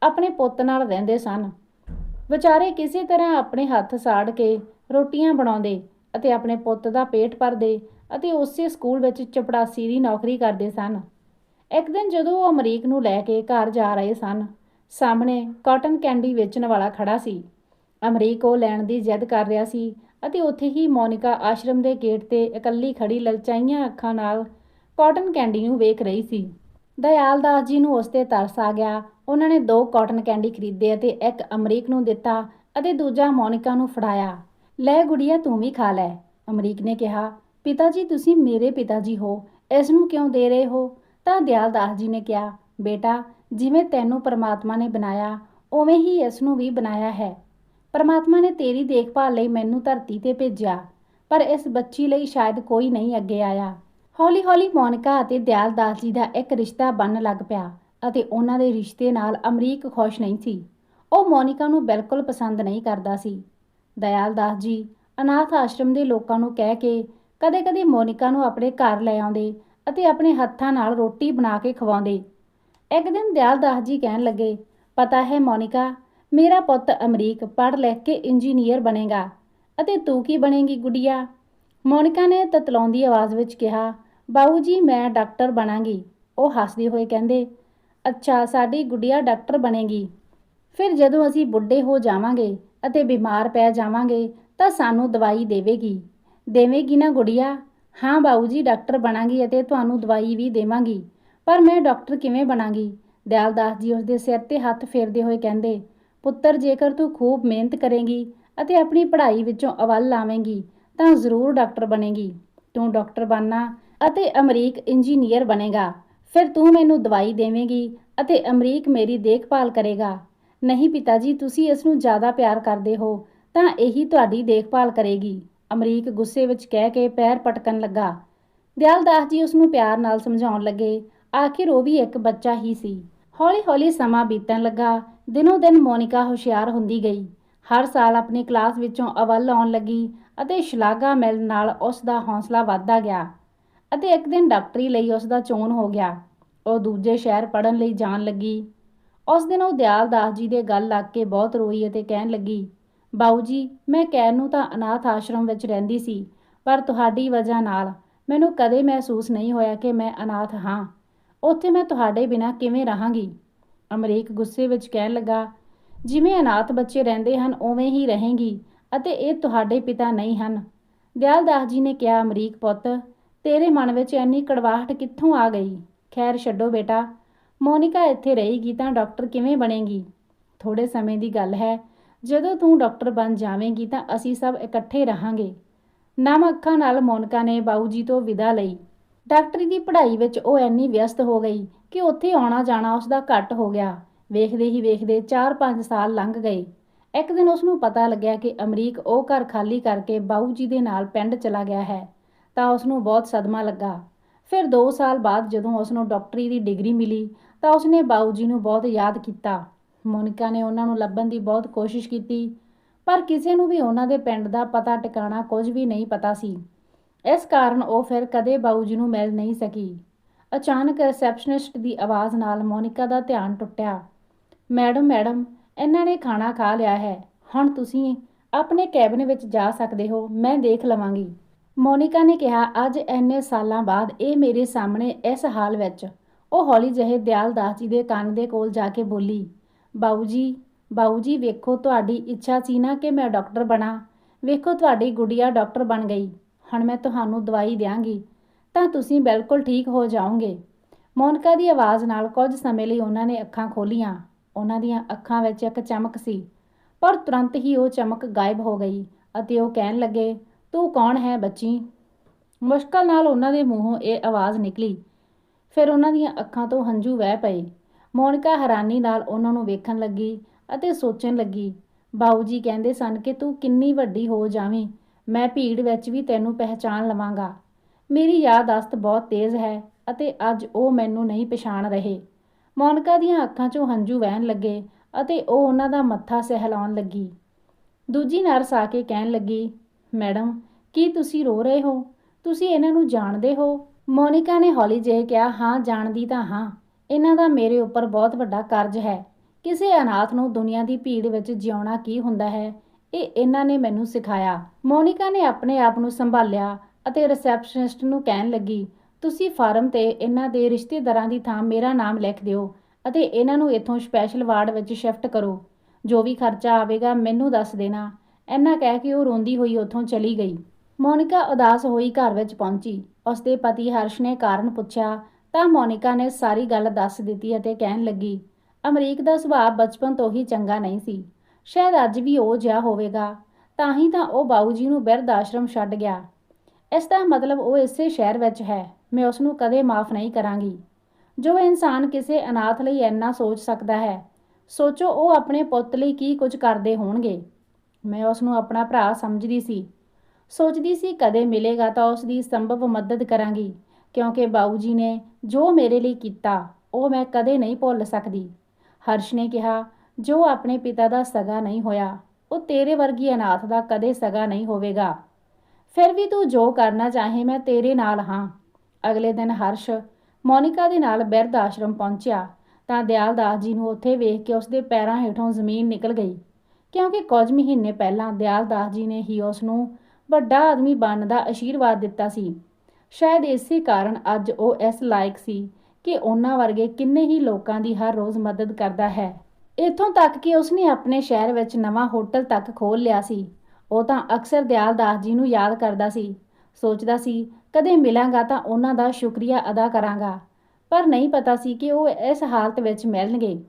ਆਪਣੇ ਪੁੱਤ ਨਾਲ ਰਹਿੰਦੇ ਸਨ। ਵਿਚਾਰੇ ਕਿਸੇ ਤਰ੍ਹਾਂ ਆਪਣੇ ਹੱਥ ਸਾੜ ਕੇ ਰੋਟੀਆਂ ਬਣਾਉਂਦੇ ਅਤੇ ਆਪਣੇ ਪੁੱਤ ਦਾ ਪੇਟ ਭਰਦੇ ਅਤੇ ਉਸੇ ਸਕੂਲ ਵਿੱਚ ਚਪੜਾਸੀ ਦੀ ਨੌਕਰੀ ਕਰਦੇ ਸਨ। ਇੱਕ ਦਿਨ ਜਦੋਂ ਉਹ ਅਮਰੀਕ ਨੂੰ ਲੈ ਕੇ ਘਰ ਜਾ ਰਹੇ ਸਨ, ਸਾਹਮਣੇ ਕਾਟਨ ਕੈਂਡੀ ਵੇਚਣ ਵਾਲਾ ਖੜਾ ਸੀ। ਅਮਰੀਕ ਉਹ ਲੈਣ ਦੀ ਜਿੱਦ ਕਰ ਰਿਹਾ ਸੀ ਅਤੇ ਉੱਥੇ ਹੀ ਮੋਨਿਕਾ ਆਸ਼ਰਮ ਦੇ ਗੇਟ ਤੇ ਇਕੱਲੀ ਖੜੀ ਲਲਚਾਈਆਂ ਅੱਖਾਂ ਨਾਲ ਕਾਟਨ ਕੈਂਡੀ ਨੂੰ ਵੇਖ ਰਹੀ ਸੀ। ਦਇਆਲ ਦਾਸ ਜੀ ਨੂੰ ਉਸ ਤੇ ਤਰਸ ਆ ਗਿਆ। ਉਹਨਾਂ ਨੇ ਦੋ ਕਾਟਨ ਕੈਂਡੀ ਖਰੀਦੇ ਅਤੇ ਇੱਕ ਅਮਰੀਕ ਨੂੰ ਦਿੱਤਾ ਅਤੇ ਦੂਜਾ ਮੋਨਿਕਾ ਨੂੰ ਫੜਾਇਆ। ਲੈ ਗੁੜੀਆ, ਤੂੰ ਵੀ ਖਾ ਲੈ। ਅਮਰੀਕ ਨੇ ਕਿਹਾ, ਪਿਤਾ ਜੀ, ਤੁਸੀਂ ਮੇਰੇ ਪਿਤਾ ਜੀ ਹੋ। ਇਸ ਨੂੰ ਕਿਉਂ ਦੇ ਰਹੇ ਹੋ? ਤਾਂ ਦਿਆਲ ਦਾਸ ਜੀ ਨੇ ਕਿਹਾ, ਬੇਟਾ, ਜਿਵੇਂ ਤੈਨੂੰ ਪਰਮਾਤਮਾ ਨੇ ਬਣਾਇਆ, ਉਵੇਂ ਹੀ ਇਸ ਨੂੰ ਵੀ ਬਣਾਇਆ ਹੈ। ਪਰਮਾਤਮਾ ਨੇ ਤੇਰੀ ਦੇਖਭਾਲ ਲਈ ਮੈਨੂੰ ਧਰਤੀ ਤੇ ਭੇਜਿਆ, ਪਰ ਇਸ ਬੱਚੀ ਲਈ ਸ਼ਾਇਦ ਕੋਈ ਨਹੀਂ ਅੱਗੇ ਆਇਆ। ਹੌਲੀ-ਹੌਲੀ ਮੋਨਿਕਾ ਅਤੇ ਦਿਆਲਦਾਸ ਜੀ ਦਾ ਇੱਕ ਰਿਸ਼ਤਾ ਬਣਨ ਲੱਗ ਪਿਆ ਅਤੇ ਉਹਨਾਂ ਦੇ ਰਿਸ਼ਤੇ ਨਾਲ ਅਮਰੀਕ ਖੁਸ਼ ਨਹੀਂ ਸੀ। ਉਹ ਮੋਨਿਕਾ ਨੂੰ ਬਿਲਕੁਲ ਪਸੰਦ ਨਹੀਂ ਕਰਦਾ ਸੀ। ਦਿਆਲਦਾਸ ਜੀ ਅਨਾਥ ਆਸ਼ਰਮ ਦੇ ਲੋਕਾਂ ਨੂੰ ਕਹਿ ਕੇ ਕਦੇ-ਕਦੇ ਮੋਨਿਕਾ ਨੂੰ ਆਪਣੇ ਘਰ ਲੈ ਆਉਂਦੇ ਅਤੇ ਆਪਣੇ ਹੱਥਾਂ ਨਾਲ ਰੋਟੀ ਬਣਾ ਕੇ ਖਵਾਉਂਦੇ। ਇੱਕ ਦਿਨ ਦਿਆਲਦਾਸ ਜੀ ਕਹਿਣ ਲੱਗੇ, ਪਤਾ ਹੈ ਮੋਨਿਕਾ, ਮੇਰਾ ਪੁੱਤ ਅਮਰੀਕ ਪੜ੍ਹ ਲਿਖ ਕੇ ਇੰਜੀਨੀਅਰ ਬਣੇਗਾ ਅਤੇ ਤੂੰ ਕੀ ਬਣੇਗੀ ਗੁੜੀਆ ਮੋਨਿਕਾ ਨੇ ਤਤਲਾਉਂਦੀ ਆਵਾਜ਼ ਵਿੱਚ ਕਿਹਾ, ਬਾਊ ਜੀ, ਮੈਂ ਡਾਕਟਰ ਬਣਾਂਗੀ। ਉਹ ਹੱਸਦੇ ਹੋਏ ਕਹਿੰਦੇ, ਅੱਛਾ, ਸਾਡੀ ਗੁੜੀਆ ਡਾਕਟਰ ਬਣੇਗੀ। ਫਿਰ ਜਦੋਂ ਅਸੀਂ ਬੁੱਢੇ ਹੋ ਜਾਵਾਂਗੇ ਅਤੇ ਬਿਮਾਰ ਪੈ ਜਾਵਾਂਗੇ, ਤਾਂ ਸਾਨੂੰ ਦਵਾਈ ਦੇਵੇਗੀ। ਦੇਵੇਗੀ ਨਾ ਗੁੜੀਆ ਹਾਂ ਬਾਊ ਜੀ, ਡਾਕਟਰ ਬਣਾਂਗੀ ਅਤੇ ਤੁਹਾਨੂੰ ਦਵਾਈ ਵੀ ਦੇਵਾਂਗੀ। ਪਰ ਮੈਂ ਡਾਕਟਰ ਕਿਵੇਂ ਬਣਾਂਗੀ? ਦਿਆਲਦਾਸ ਜੀ ਉਸ ਦੇ ਸਿਰ ਤੇ ਹੱਥ ਫੇਰਦੇ ਹੋਏ ਕਹਿੰਦੇ, ਪੁੱਤਰ, ਜੇਕਰ ਤੂੰ ਖੂਬ ਮਿਹਨਤ ਕਰੇਂਗੀ ਅਤੇ ਆਪਣੀ ਪੜ੍ਹਾਈ ਵਿੱਚੋਂ ਅਵਲ ਲਾਵੇਂਗੀ ਤਾਂ ਜ਼ਰੂਰ ਡਾਕਟਰ ਬਣੇਗੀ। ਤੂੰ ਡਾਕਟਰ ਬਣਨਾ ਅਤੇ ਅਮਰੀਕ ਇੰਜੀਨੀਅਰ ਬਣੇਗਾ। ਫਿਰ ਤੂੰ ਮੈਨੂੰ ਦਵਾਈ ਦੇਵੇਂਗੀ ਅਤੇ ਅਮਰੀਕ ਮੇਰੀ ਦੇਖਭਾਲ ਕਰੇਗਾ। ਨਹੀਂ ਪਿਤਾ ਜੀ ਤੁਸੀਂ ਇਸ ਨੂੰ ਜ਼ਿਆਦਾ ਪਿਆਰ ਕਰਦੇ ਹੋ, ਤਾਂ ਇਹੀ ਤੁਹਾਡੀ ਦੇਖਭਾਲ ਕਰੇਗੀ। ਅਮਰੀਕ ਗੁੱਸੇ ਵਿੱਚ ਕਹਿ ਕੇ ਪੈਰ ਪਟਕਣ ਲੱਗਾ। ਦਿਆਲਦਾਸ ਜੀ ਉਸ ਨੂੰ ਪਿਆਰ ਨਾਲ ਸਮਝਾਉਣ ਲੱਗੇ। ਆਖਿਰ ਉਹ ਵੀ ਇੱਕ ਬੱਚਾ ਹੀ ਸੀ। ਹੌਲੀ-ਹੌਲੀ ਸਮਾਂ ਬੀਤਣ ਲੱਗਾ। ਦਿਨੋ ਦਿਨ ਮੋਨਿਕਾ ਹੁਸ਼ਿਆਰ ਹੁੰਦੀ ਗਈ। ਹਰ ਸਾਲ ਆਪਣੀ ਕਲਾਸ ਵਿੱਚੋਂ ਅਵਲ ਆਉਣ ਲੱਗੀ। ਅਤੇ ਸ਼ਲਾਘਾ ਮਿਲਣ ਨਾਲ ਉਸ ਦਾ ਹੌਸਲਾ ਵੱਧਦਾ ਗਿਆ ਅਤੇ ਇੱਕ ਦਿਨ ਡਾਕਟਰੀ ਲਈ ਉਸ ਦਾ ਚੋਣ ਹੋ ਗਿਆ। ਉਹ ਦੂਜੇ ਸ਼ਹਿਰ ਪੜਨ ਲਈ ਜਾਣ ਲੱਗੀ। ਉਸ ਦਿਨ ਉਹ ਦਿਆਲ ਦਾਸ ਜੀ ਦੇ ਗੱਲ ਲੱਗ ਕੇ ਬਹੁਤ ਰੋਈ ਅਤੇ ਕਹਿਣ ਲੱਗੀ, ਬਾਊ ਜੀ, ਮੈਂ ਕਹਿਣ ਨੂੰ ਤਾਂ ਅਨਾਥ ਆਸ਼ਰਮ ਵਿੱਚ ਰਹਿੰਦੀ ਸੀ, ਪਰ ਤੁਹਾਡੀ ਵਜ੍ਹਾ ਨਾਲ ਮੈਨੂੰ ਕਦੇ ਮਹਿਸੂਸ ਨਹੀਂ ਹੋਇਆ ਕਿ ਮੈਂ ਅਨਾਥ ਹਾਂ। ਉੱਥੇ ਮੈਂ ਤੁਹਾਡੇ ਬਿਨਾਂ ਕਿਵੇਂ ਰਹਾਂਗੀ? ਅਮਰੀਕ ਗੁੱਸੇ ਵਿੱਚ ਕਹਿਣ ਲੱਗਾ, ਜਿਵੇਂ ਅਨਾਥ ਬੱਚੇ ਰਹਿੰਦੇ ਹਨ, ਉਵੇਂ ਹੀ ਰਹੇਂਗੀ। ਅਤੇ ਇਹ ਤੁਹਾਡੇ ਪਿਤਾ ਨਹੀਂ ਹਨ। ਦਿਆਲ ਦਾਸ ਜੀ ਨੇ ਕਿਹਾ, ਅਮਰੀਕ ਪੁੱਤ, ਤੇਰੇ ਮਨ ਵਿੱਚ ਇੰਨੀ ਕੜਵਾਹਟ ਕਿੱਥੋਂ ਆ ਗਈ? ਖੈਰ ਛੱਡੋ ਬੇਟਾ, ਮੋਨਿਕਾ ਇੱਥੇ ਰਹੇਗੀ ਤਾਂ ਡਾਕਟਰ ਕਿਵੇਂ ਬਣੇਗੀ? ਥੋੜੇ ਸਮੇਂ ਦੀ ਗੱਲ ਹੈ, ਜਦੋਂ ਤੂੰ ਡਾਕਟਰ ਬਣ ਜਾਵੇਂਗੀ ਤਾਂ ਅਸੀਂ ਸਭ ਇਕੱਠੇ ਰਹਾਂਗੇ। ਨਮ ਅੱਖਾਂ ਨਾਲ ਮੋਨਕਾ ਨੇ ਬਾਊ ਜੀ ਤੋਂ ਵਿਦਾ ਲਈ। ਡਾਕਟਰੀ ਦੀ ਪੜ੍ਹਾਈ ਵਿੱਚ ਉਹ ਇੰਨੀ ਵਿਅਸਤ ਹੋ ਗਈ ਕਿ ਉੱਥੇ ਆਉਣਾ ਜਾਣਾ ਉਸ ਦਾ ਘੱਟ ਹੋ ਗਿਆ। ਵੇਖਦੇ ਹੀ ਵੇਖਦੇ 4-5 ਸਾਲ ਲੰਘ ਗਏ। ਇੱਕ ਦਿਨ ਉਸ ਨੂੰ ਪਤਾ ਲੱਗਿਆ ਕਿ ਅਮਰੀਕ ਉਹ ਘਰ ਖਾਲੀ ਕਰਕੇ ਬਾਊ ਜੀ ਦੇ ਨਾਲ ਪਿੰਡ ਚਲਾ ਗਿਆ ਹੈ, ਤਾਂ ਉਸ ਨੂੰ ਬਹੁਤ ਸਦਮਾ ਲੱਗਾ। ਫਿਰ 2 ਸਾਲ ਬਾਅਦ ਜਦੋਂ ਉਸ ਨੂੰ ਡਾਕਟਰੀ ਦੀ ਡਿਗਰੀ ਮਿਲੀ, ਤਾਂ ਉਸ ਨੇ ਬਾਊ ਜੀ ਨੂੰ ਬਹੁਤ ਯਾਦ ਕੀਤਾ। ਮੋਨਿਕਾ ਨੇ ਉਹਨਾਂ ਨੂੰ ਲੱਭਣ ਦੀ ਬਹੁਤ ਕੋਸ਼ਿਸ਼ ਕੀਤੀ, ਪਰ ਕਿਸੇ ਨੂੰ ਵੀ ਉਹਨਾਂ ਦੇ ਪਿੰਡ ਦਾ ਪਤਾ ਟਿਕਾਣਾ ਕੁਝ ਵੀ ਨਹੀਂ ਪਤਾ ਸੀ। ਇਸ ਕਾਰਨ ਉਹ ਫਿਰ ਕਦੇ ਬਾਊ ਜੀ ਨੂੰ ਮਿਲ ਨਹੀਂ ਸਕੀ। ਅਚਾਨਕ ਰਿਸੈਪਸ਼ਨਿਸਟ ਦੀ ਆਵਾਜ਼ ਨਾਲ ਮੋਨਿਕਾ ਦਾ ਧਿਆਨ ਟੁੱਟਿਆ। ਮੈਡਮ ਮੈਡਮ ਇਹਨਾਂ ਨੇ ਖਾਣਾ ਖਾ ਲਿਆ ਹੈ। ਹੁਣ ਤੁਸੀਂ ਆਪਣੇ ਕੈਬਨ ਵਿੱਚ ਜਾ ਸਕਦੇ ਹੋ, ਮੈਂ ਦੇਖ ਲਵਾਂਗੀ। ਮੋਨਿਕਾ ਨੇ ਕਿਹਾ, ਅੱਜ ਇੰਨੇ ਸਾਲਾਂ ਬਾਅਦ ਇਹ ਮੇਰੇ ਸਾਹਮਣੇ ਇਸ ਹਾਲ ਵਿੱਚ। ਉਹ ਹੌਲੀ ਜਿਹੇ ਦਿਆਲ ਦਾਸ ਜੀ ਦੇ ਕੰਨ ਦੇ ਕੋਲ ਜਾ ਕੇ ਬੋਲੀ, ਬਾਊ ਜੀ ਬਾਊ ਜੀ, ਵੇਖੋ ਤੁਹਾਡੀ ਇੱਛਾ ਸੀ ਨਾ ਕਿ ਮੈਂ ਡਾਕਟਰ ਬਣਾ। ਵੇਖੋ ਤੁਹਾਡੀ ਗੁੜੀਆ ਡਾਕਟਰ ਬਣ ਗਈ। ਹੁਣ ਮੈਂ ਤੁਹਾਨੂੰ ਦਵਾਈ ਦਿਆਂਗੀ, ਤਾਂ ਤੁਸੀਂ ਬਿਲਕੁਲ ਠੀਕ ਹੋ ਜਾਓਗੇ। ਮੋਨਕਾ ਦੀ ਆਵਾਜ਼ ਨਾਲ ਕੁਝ ਸਮੇਂ ਲਈ ਉਹਨਾਂ ਨੇ ਅੱਖਾਂ ਖੋਲੀਆਂ ਉਹਨਾਂ ਦੀਆਂ ਅੱਖਾਂ ਵਿੱਚ ਇੱਕ ਚਮਕ ਸੀ, ਪਰ ਤੁਰੰਤ ਹੀ ਉਹ ਚਮਕ ਗਾਇਬ ਹੋ ਗਈ ਅਤੇ ਉਹ ਕਹਿਣ ਲੱਗੇ, ਤੂੰ ਕੌਣ ਹੈ ਬੱਚੀ? ਮੁਸ਼ਕਲ ਨਾਲ ਉਹਨਾਂ ਦੇ ਮੂੰਹੋਂ ਇਹ ਆਵਾਜ਼ ਨਿਕਲੀ। ਫਿਰ ਉਹਨਾਂ ਦੀਆਂ ਅੱਖਾਂ ਤੋਂ ਹੰਝੂ ਵਹਿ ਪਏ। ਮੋਨਿਕਾ ਹੈਰਾਨੀ ਨਾਲ ਉਹਨਾਂ ਨੂੰ ਵੇਖਣ ਲੱਗੀ ਅਤੇ ਸੋਚਣ ਲੱਗੀ ਬਾਊ ਜੀ ਕਹਿੰਦੇ ਸਨ ਕਿ ਤੂੰ ਕਿੰਨੀ ਵੱਡੀ ਹੋ ਜਾਵੇਂ, ਮੈਂ ਭੀੜ ਵਿੱਚ ਵੀ ਤੈਨੂੰ ਪਹਿਚਾਨ ਲਵਾਂਗਾ। ਮੇਰੀ ਯਾਦਾਸ਼ਤ ਬਹੁਤ ਤੇਜ਼ ਹੈ ਅਤੇ ਅੱਜ ਉਹ ਮੈਨੂੰ ਨਹੀਂ ਪਛਾਣ ਰਹੇ। ਮੋਨਿਕਾ ਦੀਆਂ ਅੱਖਾਂ 'ਚੋਂ ਹੰਝੂ ਵਹਿਣ ਲੱਗੇ ਅਤੇ ਉਹ ਉਹਨਾਂ ਦਾ ਮੱਥਾ ਸਹਿਲਾਉਣ ਲੱਗੀ। ਦੂਜੀ ਨਰਸ ਆ ਕੇ ਕਹਿਣ ਲੱਗੀ, ਮੈਡਮ, ਕੀ ਤੁਸੀਂ ਰੋ ਰਹੇ ਹੋ? ਤੁਸੀਂ ਇਹਨਾਂ ਨੂੰ ਜਾਣਦੇ ਹੋ? ਮੋਨਿਕਾ ਨੇ ਹੌਲੀ ਜਿਹੇ ਕਿਹਾ, ਹਾਂ, ਜਾਣਦੀ ਤਾਂ ਹਾਂ। ਇਹਨਾਂ ਦਾ ਮੇਰੇ ਉੱਪਰ ਬਹੁਤ ਵੱਡਾ ਕਰਜ਼ ਹੈ। ਕਿਸੇ ਅਨਾਥ ਨੂੰ ਦੁਨੀਆ ਦੀ ਭੀੜ ਵਿੱਚ ਜਿਉਣਾ ਕੀ ਹੁੰਦਾ ਹੈ? ਇਹ ਇਹਨਾਂ ਨੇ ਮੈਨੂੰ ਸਿਖਾਇਆ। ਮੋਨਿਕਾ ਨੇ ਆਪਣੇ ਆਪ ਨੂੰ ਸੰਭਾਲਿਆ ਅਤੇ ਰਿਸੈਪਸ਼ਨਿਸਟ ਨੂੰ ਕਹਿਣ ਲੱਗੀ ਤੁਸੀਂ ਫਾਰਮ ਤੇ ਇਹਨਾਂ ਦੇ ਰਿਸ਼ਤੇਦਾਰਾਂ ਦੀ ਥਾਂ ਮੇਰਾ ਨਾਮ ਲਿਖ ਦਿਓ ਅਤੇ ਇਹਨਾਂ ਨੂੰ ਇੱਥੋਂ ਸਪੈਸ਼ਲ ਵਾਰਡ ਵਿੱਚ ਸ਼ਿਫਟ ਕਰੋ। ਜੋ ਵੀ ਖਰਚਾ ਆਵੇਗਾ ਮੈਨੂੰ ਦੱਸ ਦੇਣਾ। ਇੰਨਾ ਕਹਿ ਕੇ ਉਹ ਰੋਂਦੀ ਹੋਈ ਉੱਥੋਂ ਚਲੀ ਗਈ। ਮੋਨਿਕਾ ਉਦਾਸ ਹੋਈ ਘਰ ਵਿੱਚ ਪਹੁੰਚੀ। ਉਸਦੇ ਪਤੀ ਹਰਸ਼ ਨੇ ਕਾਰਨ ਪੁੱਛਿਆ ਤਾਂ ਮੋਨਿਕਾ ਨੇ ਸਾਰੀ ਗੱਲ ਦੱਸ ਦਿੱਤੀ ਅਤੇ ਕਹਿਣ ਲੱਗੀ, ਅਮਰੀਕ ਦਾ ਸੁਭਾਅ ਬਚਪਨ ਤੋਂ ਹੀ ਚੰਗਾ ਨਹੀਂ ਸੀ। ਸ਼ਾਇਦ ਅੱਜ ਵੀ ਉਹ ਜਿਹਾ ਹੋਵੇਗਾ। ਤਾਂ ਹੀ ਤਾਂ ਉਹ ਬਾਊ ਜੀ ਨੂੰ ਬਿਰਧ ਆਸ਼ਰਮ ਛੱਡ ਗਿਆ। ਇਸ ਦਾ ਮਤਲਬ ਉਹ ਇਸੇ ਸ਼ਹਿਰ ਵਿੱਚ ਹੈ। ਮੈਂ ਉਸ ਨੂੰ ਕਦੇ ਮਾਫ ਨਹੀਂ ਕਰਾਂਗੀ। ਜੋ ਇਨਸਾਨ ਕਿਸੇ ਅਨਾਥ ਲਈ ਇੰਨਾ ਸੋਚ ਸਕਦਾ ਹੈ, ਸੋਚੋ ਉਹ ਆਪਣੇ ਪੁੱਤ ਲਈ ਕੀ ਕੁਝ ਕਰਦੇ ਹੋਣਗੇ। ਮੈਂ ਉਸ ਨੂੰ ਆਪਣਾ ਭਰਾ ਸਮਝਦੀ ਸੀ। ਸੋਚਦੀ ਸੀ ਕਦੇ ਮਿਲੇਗਾ ਤਾਂ ਉਸ ਦੀ ਸੰਭਵ ਮਦਦ ਕਰਾਂਗੀ, ਕਿਉਂਕਿ ਬਾਊ ਜੀ ਨੇ ਜੋ ਮੇਰੇ ਲਈ ਕੀਤਾ, ਉਹ ਮੈਂ ਕਦੇ ਨਹੀਂ ਭੁੱਲ ਸਕਦੀ। ਹਰਸ਼ ਨੇ ਕਿਹਾ, ਜੋ ਆਪਣੇ ਪਿਤਾ ਦਾ ਸਗਾ ਨਹੀਂ ਹੋਇਆ, ਉਹ ਤੇਰੇ ਵਰਗੀ ਅਨਾਥ ਦਾ ਕਦੇ ਸਗਾ ਨਹੀਂ ਹੋਵੇਗਾ। ਫਿਰ ਵੀ ਤੂੰ ਜੋ ਕਰਨਾ ਚਾਹੇ ਮੈਂ ਤੇਰੇ ਨਾਲ ਹਾਂ। ਅਗਲੇ ਦਿਨ ਹਰਸ਼ ਮੋਨਿਕਾ ਦੇ ਨਾਲ ਬਿਰਧ ਆਸ਼ਰਮ ਪਹੁੰਚਿਆ ਤਾਂ ਦਿਆਲਦਾਸ ਜੀ ਨੂੰ ਉੱਥੇ ਵੇਖ ਕੇ ਉਸਦੇ ਪੈਰਾਂ ਹੇਠੋਂ ਜ਼ਮੀਨ ਨਿਕਲ ਗਈ। ਕਿਉਂਕਿ ਕੁਝ ਮਹੀਨੇ ਪਹਿਲਾਂ ਦਿਆਲਦਾਸ ਜੀ ਨੇ ਹੀ ਉਸ ਨੂੰ ਵੱਡਾ ਆਦਮੀ ਬਣਨ ਦਾ ਅਸ਼ੀਰਵਾਦ ਦਿੱਤਾ ਸੀ। ਸ਼ਾਇਦ ਇਸੇ ਕਾਰਨ ਅੱਜ ਉਹ ਇਸ ਲਾਇਕ ਸੀ ਕਿ ਉਹਨਾਂ ਵਰਗੇ ਕਿੰਨੇ ਹੀ ਲੋਕਾਂ ਦੀ ਹਰ ਰੋਜ਼ ਮਦਦ ਕਰਦਾ ਹੈ। ਇਥੋਂ ਤੱਕ ਕਿ ਉਸਨੇ ਆਪਣੇ ਸ਼ਹਿਰ ਵਿੱਚ ਨਵਾਂ ਹੋਟਲ ਤੱਕ ਖੋਲ ਲਿਆ ਸੀ। ਉਹ ਤਾਂ ਅਕਸਰ ਦਿਆਲਦਾਸ ਜੀ ਨੂੰ ਯਾਦ ਕਰਦਾ ਸੀ। ਸੋਚਦਾ ਸੀ, ਕਦੇ ਮਿਲਾਂਗਾ ਤਾਂ ਉਹਨਾਂ ਦਾ ਸ਼ੁਕਰੀਆ ਅਦਾ ਕਰਾਂਗਾ। ਪਰ ਨਹੀਂ ਪਤਾ ਸੀ ਕਿ ਉਹ ਇਸ ਹਾਲਤ ਵਿੱਚ ਮਿਲਣਗੇ।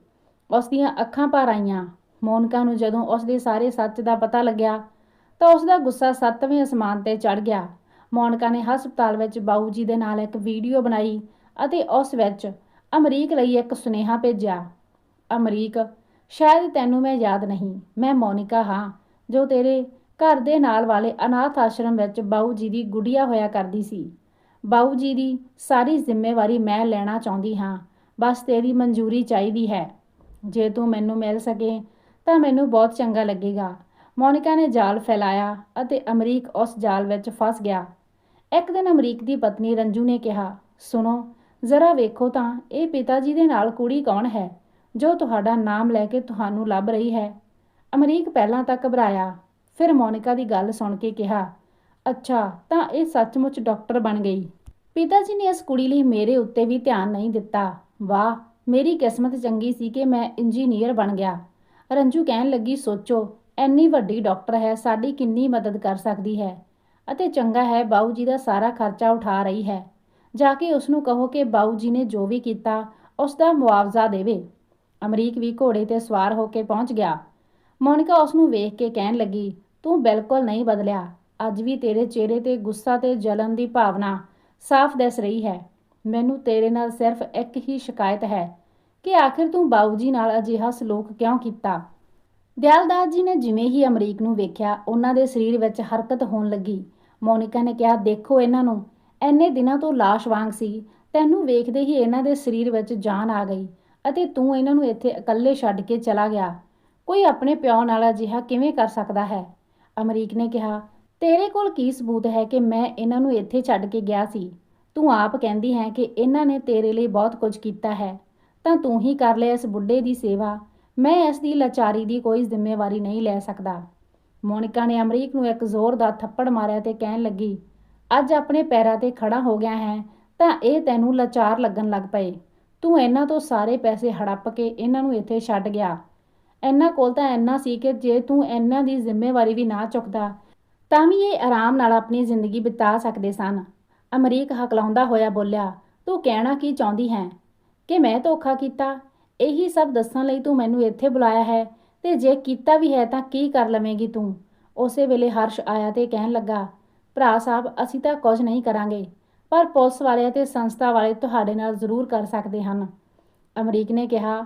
ਉਸ ਦੀਆਂ ਅੱਖਾਂ ਭਰ ਆਈਆਂ। ਮੋਨਕਾ ਨੂੰ ਜਦੋਂ ਉਸ ਦੇ ਸਾਰੇ ਸੱਚ ਦਾ ਪਤਾ ਲੱਗਿਆ, ਤਾਂ ਉਸ ਦਾ ਗੁੱਸਾ ਸੱਤਵੇਂ ਅਸਮਾਨ ਤੇ ਚੜ ਗਿਆ। ਮੋਨਕਾ ਨੇ ਹਸਪਤਾਲ ਵਿੱਚ ਬਾਊ ਜੀ ਦੇ ਨਾਲ ਇੱਕ ਵੀਡੀਓ ਬਣਾਈ ਅਤੇ ਉਸ ਵਿੱਚ ਅਮਰੀਕ ਲਈ ਇੱਕ ਸੁਨੇਹਾ ਭੇਜਿਆ। ਅਮਰੀਕ, ਸ਼ਾਇਦ ਤੈਨੂੰ ਮੈਂ ਯਾਦ ਨਹੀਂ, ਮੈਂ ਮੋਨਿਕਾ ਹਾਂ, ਜੋ ਤੇਰੇ ਘਰ ਦੇ ਨਾਲ ਵਾਲੇ ਅਨਾਥ ਆਸ਼ਰਮ ਵਿੱਚ ਬਾਊ ਜੀ ਦੀ ਗੁੜੀਆ ਹੋਇਆ ਕਰਦੀ ਸੀ। ਬਾਊ ਜੀ ਦੀ ਸਾਰੀ ਜ਼ਿੰਮੇਵਾਰੀ ਮੈਂ ਲੈਣਾ ਚਾਹੁੰਦੀ ਹਾਂ, ਬਸ ਤੇਰੀ ਮਨਜ਼ੂਰੀ ਚਾਹੀਦੀ ਹੈ। ਜੇ ਤੂੰ ਮੈਨੂੰ ਮਿਲ ਸਕੇ ਤਾਂ ਮੈਨੂੰ ਬਹੁਤ ਚੰਗਾ ਲੱਗੇਗਾ। ਮੋਨਿਕਾ ਨੇ ਜਾਲ ਫੈਲਾਇਆ ਅਤੇ ਅਮਰੀਕ ਉਸ ਜਾਲ ਵਿੱਚ ਫਸ ਗਿਆ। ਇੱਕ ਦਿਨ ਅਮਰੀਕ ਦੀ ਪਤਨੀ ਰੰਜੂ ਨੇ ਕਿਹਾ, ਸੁਣੋ, ਜ਼ਰਾ ਵੇਖੋ ਤਾਂ, ਇਹ ਪਿਤਾ ਜੀ ਦੇ ਨਾਲ ਕੁੜੀ ਕੌਣ ਹੈ, ਜੋ ਤੁਹਾਡਾ ਨਾਮ ਲੈ ਕੇ ਤੁਹਾਨੂੰ ਲੱਭ ਰਹੀ ਹੈ? ਅਮਰੀਕ ਪਹਿਲਾਂ ਤਾਂ ਘਬਰਾਇਆ ਫਿਰ ਮੋਨਿਕਾ ਦੀ ਗੱਲ ਸੁਣ ਕੇ ਕਿਹਾ, ਅੱਛਾ, ਤਾਂ ਇਹ ਸੱਚਮੁੱਚ ਡਾਕਟਰ ਬਣ ਗਈ। ਪਿਤਾ ਜੀ ਨੇ ਇਸ ਕੁੜੀ ਲਈ ਮੇਰੇ ਉੱਤੇ ਵੀ ਧਿਆਨ ਨਹੀਂ ਦਿੱਤਾ। ਵਾਹ, ਮੇਰੀ ਕਿਸਮਤ ਚੰਗੀ ਸੀ ਕਿ ਮੈਂ ਇੰਜੀਨੀਅਰ ਬਣ ਗਿਆ। ਰੰਜੂ ਕਹਿਣ ਲੱਗੀ, ਸੋਚੋ ਐਨੀ ਵੱਡੀ ਡਾਕਟਰ ਹੈ, ਸਾਡੀ ਕਿੰਨੀ ਮਦਦ ਕਰ ਸਕਦੀ ਹੈ? ਅਤੇ ਚੰਗਾ ਹੈ, ਬਾਊ ਜੀ ਦਾ ਸਾਰਾ ਖਰਚਾ ਉਠਾ ਰਹੀ ਹੈ। ਜਾ ਕੇ ਉਸ ਨੂੰ ਕਹੋ ਕਿ ਬਾਊ ਜੀ ਨੇ ਜੋ ਵੀ ਕੀਤਾ, ਉਸ ਦਾ ਮੁਆਵਜ਼ਾ ਦੇਵੇ। ਅਮਰੀਕ ਵੀ ਘੋੜੇ ਤੇ ਸਵਾਰ ਹੋ ਕੇ ਪਹੁੰਚ ਗਿਆ। ਮੋਨਿਕਾ ਉਸ ਨੂੰ ਵੇਖ ਕੇ ਕਹਿਣ ਲੱਗੀ ਤੂੰ ਬਿਲਕੁਲ ਨਹੀਂ ਬਦਲਿਆ। ਅੱਜ ਵੀ ਤੇਰੇ ਚਿਹਰੇ ਤੇ ਗੁੱਸਾ ਤੇ ਜਲਨ ਦੀ ਭਾਵਨਾ ਸਾਫ਼ ਦਿਸ ਰਹੀ ਹੈ। ਮੈਨੂੰ ਤੇਰੇ ਨਾਲ ਸਿਰਫ ਇੱਕ ਹੀ ਸ਼ਿਕਾਇਤ ਹੈ ਕਿ ਆਖਿਰ ਤੂੰ ਬਾਊਜੀ ਨਾਲ ਅਜਿਹਾ ਸਲੂਕ ਕਿਉਂ ਕੀਤਾ? ਦਿਆਲਦਾਸ ਜੀ ਨੇ ਜਿਵੇਂ ਹੀ ਅਮਰੀਕ ਨੂੰ ਵੇਖਿਆ, ਉਹਨਾਂ ਦੇ ਸਰੀਰ ਵਿੱਚ ਹਰਕਤ ਹੋਣ ਲੱਗੀ। ਮੋਨਿਕਾ ਨੇ ਕਿਹਾ, ਦੇਖੋ ਇਹਨਾਂ ਨੂੰ ਐਨੇ ਦਿਨਾਂ ਤੋਂ ਲਾਸ਼ ਵਾਂਗ ਸੀ। ਤੈਨੂੰ ਵੇਖਦੇ ਹੀ ਇਹਨਾਂ ਦੇ ਸਰੀਰ ਵਿੱਚ ਜਾਨ ਆ ਗਈ ਅਤੇ ਤੂੰ ਇਹਨਾਂ ਨੂੰ ਇੱਥੇ ਇਕੱਲੇ ਛੱਡ ਕੇ ਚਲਾ ਗਿਆ। ਕੋਈ ਆਪਣੇ ਪਿਓ ਨਾਲ ਅਜਿਹਾ ਕਿਵੇਂ ਕਰ ਸਕਦਾ ਹੈ? ਅਮਰੀਕ ਨੇ ਕਿਹਾ, ਤੇਰੇ ਕੋਲ ਕੀ ਸਬੂਤ ਹੈ ਕਿ ਮੈਂ ਇਹਨਾਂ ਨੂੰ ਇੱਥੇ ਛੱਡ ਕੇ ਗਿਆ ਸੀ? ਤੂੰ ਆਪ ਕਹਿੰਦੀ ਹੈ ਕਿ ਇਹਨਾਂ ਨੇ ਤੇਰੇ ਲਈ ਬਹੁਤ ਕੁਝ ਕੀਤਾ ਹੈ। ਤਾਂ ਤੂੰ ਹੀ ਕਰ ਲੈ ਇਸ ਬੁੱਢੇ ਦੀ ਸੇਵਾ। ਮੈਂ ਇਸ ਦੀ ਲਾਚਾਰੀ ਦੀ ਕੋਈ ਜ਼ਿੰਮੇਵਾਰੀ ਨਹੀਂ ਲੈ ਸਕਦਾ। ਮੋਨਿਕਾ ਨੇ ਅਮਰੀਕ ਨੂੰ ਇੱਕ ਜ਼ੋਰਦਾਰ ਥੱਪੜ ਮਾਰਿਆ ਤੇ ਕਹਿਣ ਲੱਗੀ, ਅੱਜ ਆਪਣੇ ਪੈਰਾਂ ਤੇ ਖੜਾ ਹੋ ਗਿਆ ਹੈ, ਤਾਂ ਇਹ ਤੈਨੂੰ ਲਾਚਾਰ ਲੱਗਣ ਲੱਗ ਪਏ। ਤੂੰ ਇਹਨਾਂ ਤੋਂ ਸਾਰੇ ਪੈਸੇ ਹੜੱਪ ਕੇ ਇਹਨਾਂ ਨੂੰ ਇੱਥੇ ਛੱਡ ਗਿਆ। ਇਹਨਾਂ ਕੋਲ ਤਾਂ ਇੰਨਾ ਸੀ ਕਿ ਜੇ ਤੂੰ ਇਹਨਾਂ ਦੀ ਜ਼ਿੰਮੇਵਾਰੀ ਵੀ ਨਾ ਚੁੱਕਦਾ, ਤਾਂ ਵੀ ਇਹ ਆਰਾਮ ਨਾਲ ਆਪਣੀ ਜ਼ਿੰਦਗੀ ਬਿਤਾ ਸਕਦੇ ਸਨ। ਅਮਰੀਕ ਹਕਲਾਉਂਦਾ ਹੋਇਆ ਬੋਲਿਆ, ਤੂੰ ਕਹਿਣਾ ਕੀ ਚਾਹੁੰਦੀ ਹੈ? ਕਿ ਮੈਂ ਧੋਖਾ ਕੀਤਾ? ਇਹੀ ਸਭ ਦੱਸਣ ਲਈ ਤੂੰ ਮੈਨੂੰ ਇੱਥੇ ਬੁਲਾਇਆ ਹੈ, ਤੇ ਜੇ ਕੀਤਾ ਵੀ ਹੈ ਤਾਂ ਕੀ ਕਰ ਲਵੇਂਗੀ ਤੂੰ? ਉਸੇ ਵੇਲੇ ਹਰਸ਼ ਆਇਆ ਤੇ ਕਹਿਣ ਲੱਗਾ, ਭਰਾ ਸਾਹਿਬ, ਅਸੀਂ ਤਾਂ ਕੁਝ ਨਹੀਂ ਕਰਾਂਗੇ, ਪਰ ਪੁਲਿਸ ਵਾਲੇ ਤੇ ਸੰਸਥਾ ਵਾਲੇ ਤੁਹਾਡੇ ਨਾਲ ਜ਼ਰੂਰ ਕਰ ਸਕਦੇ ਹਨ। ਅਮਰੀਕ ਨੇ ਕਿਹਾ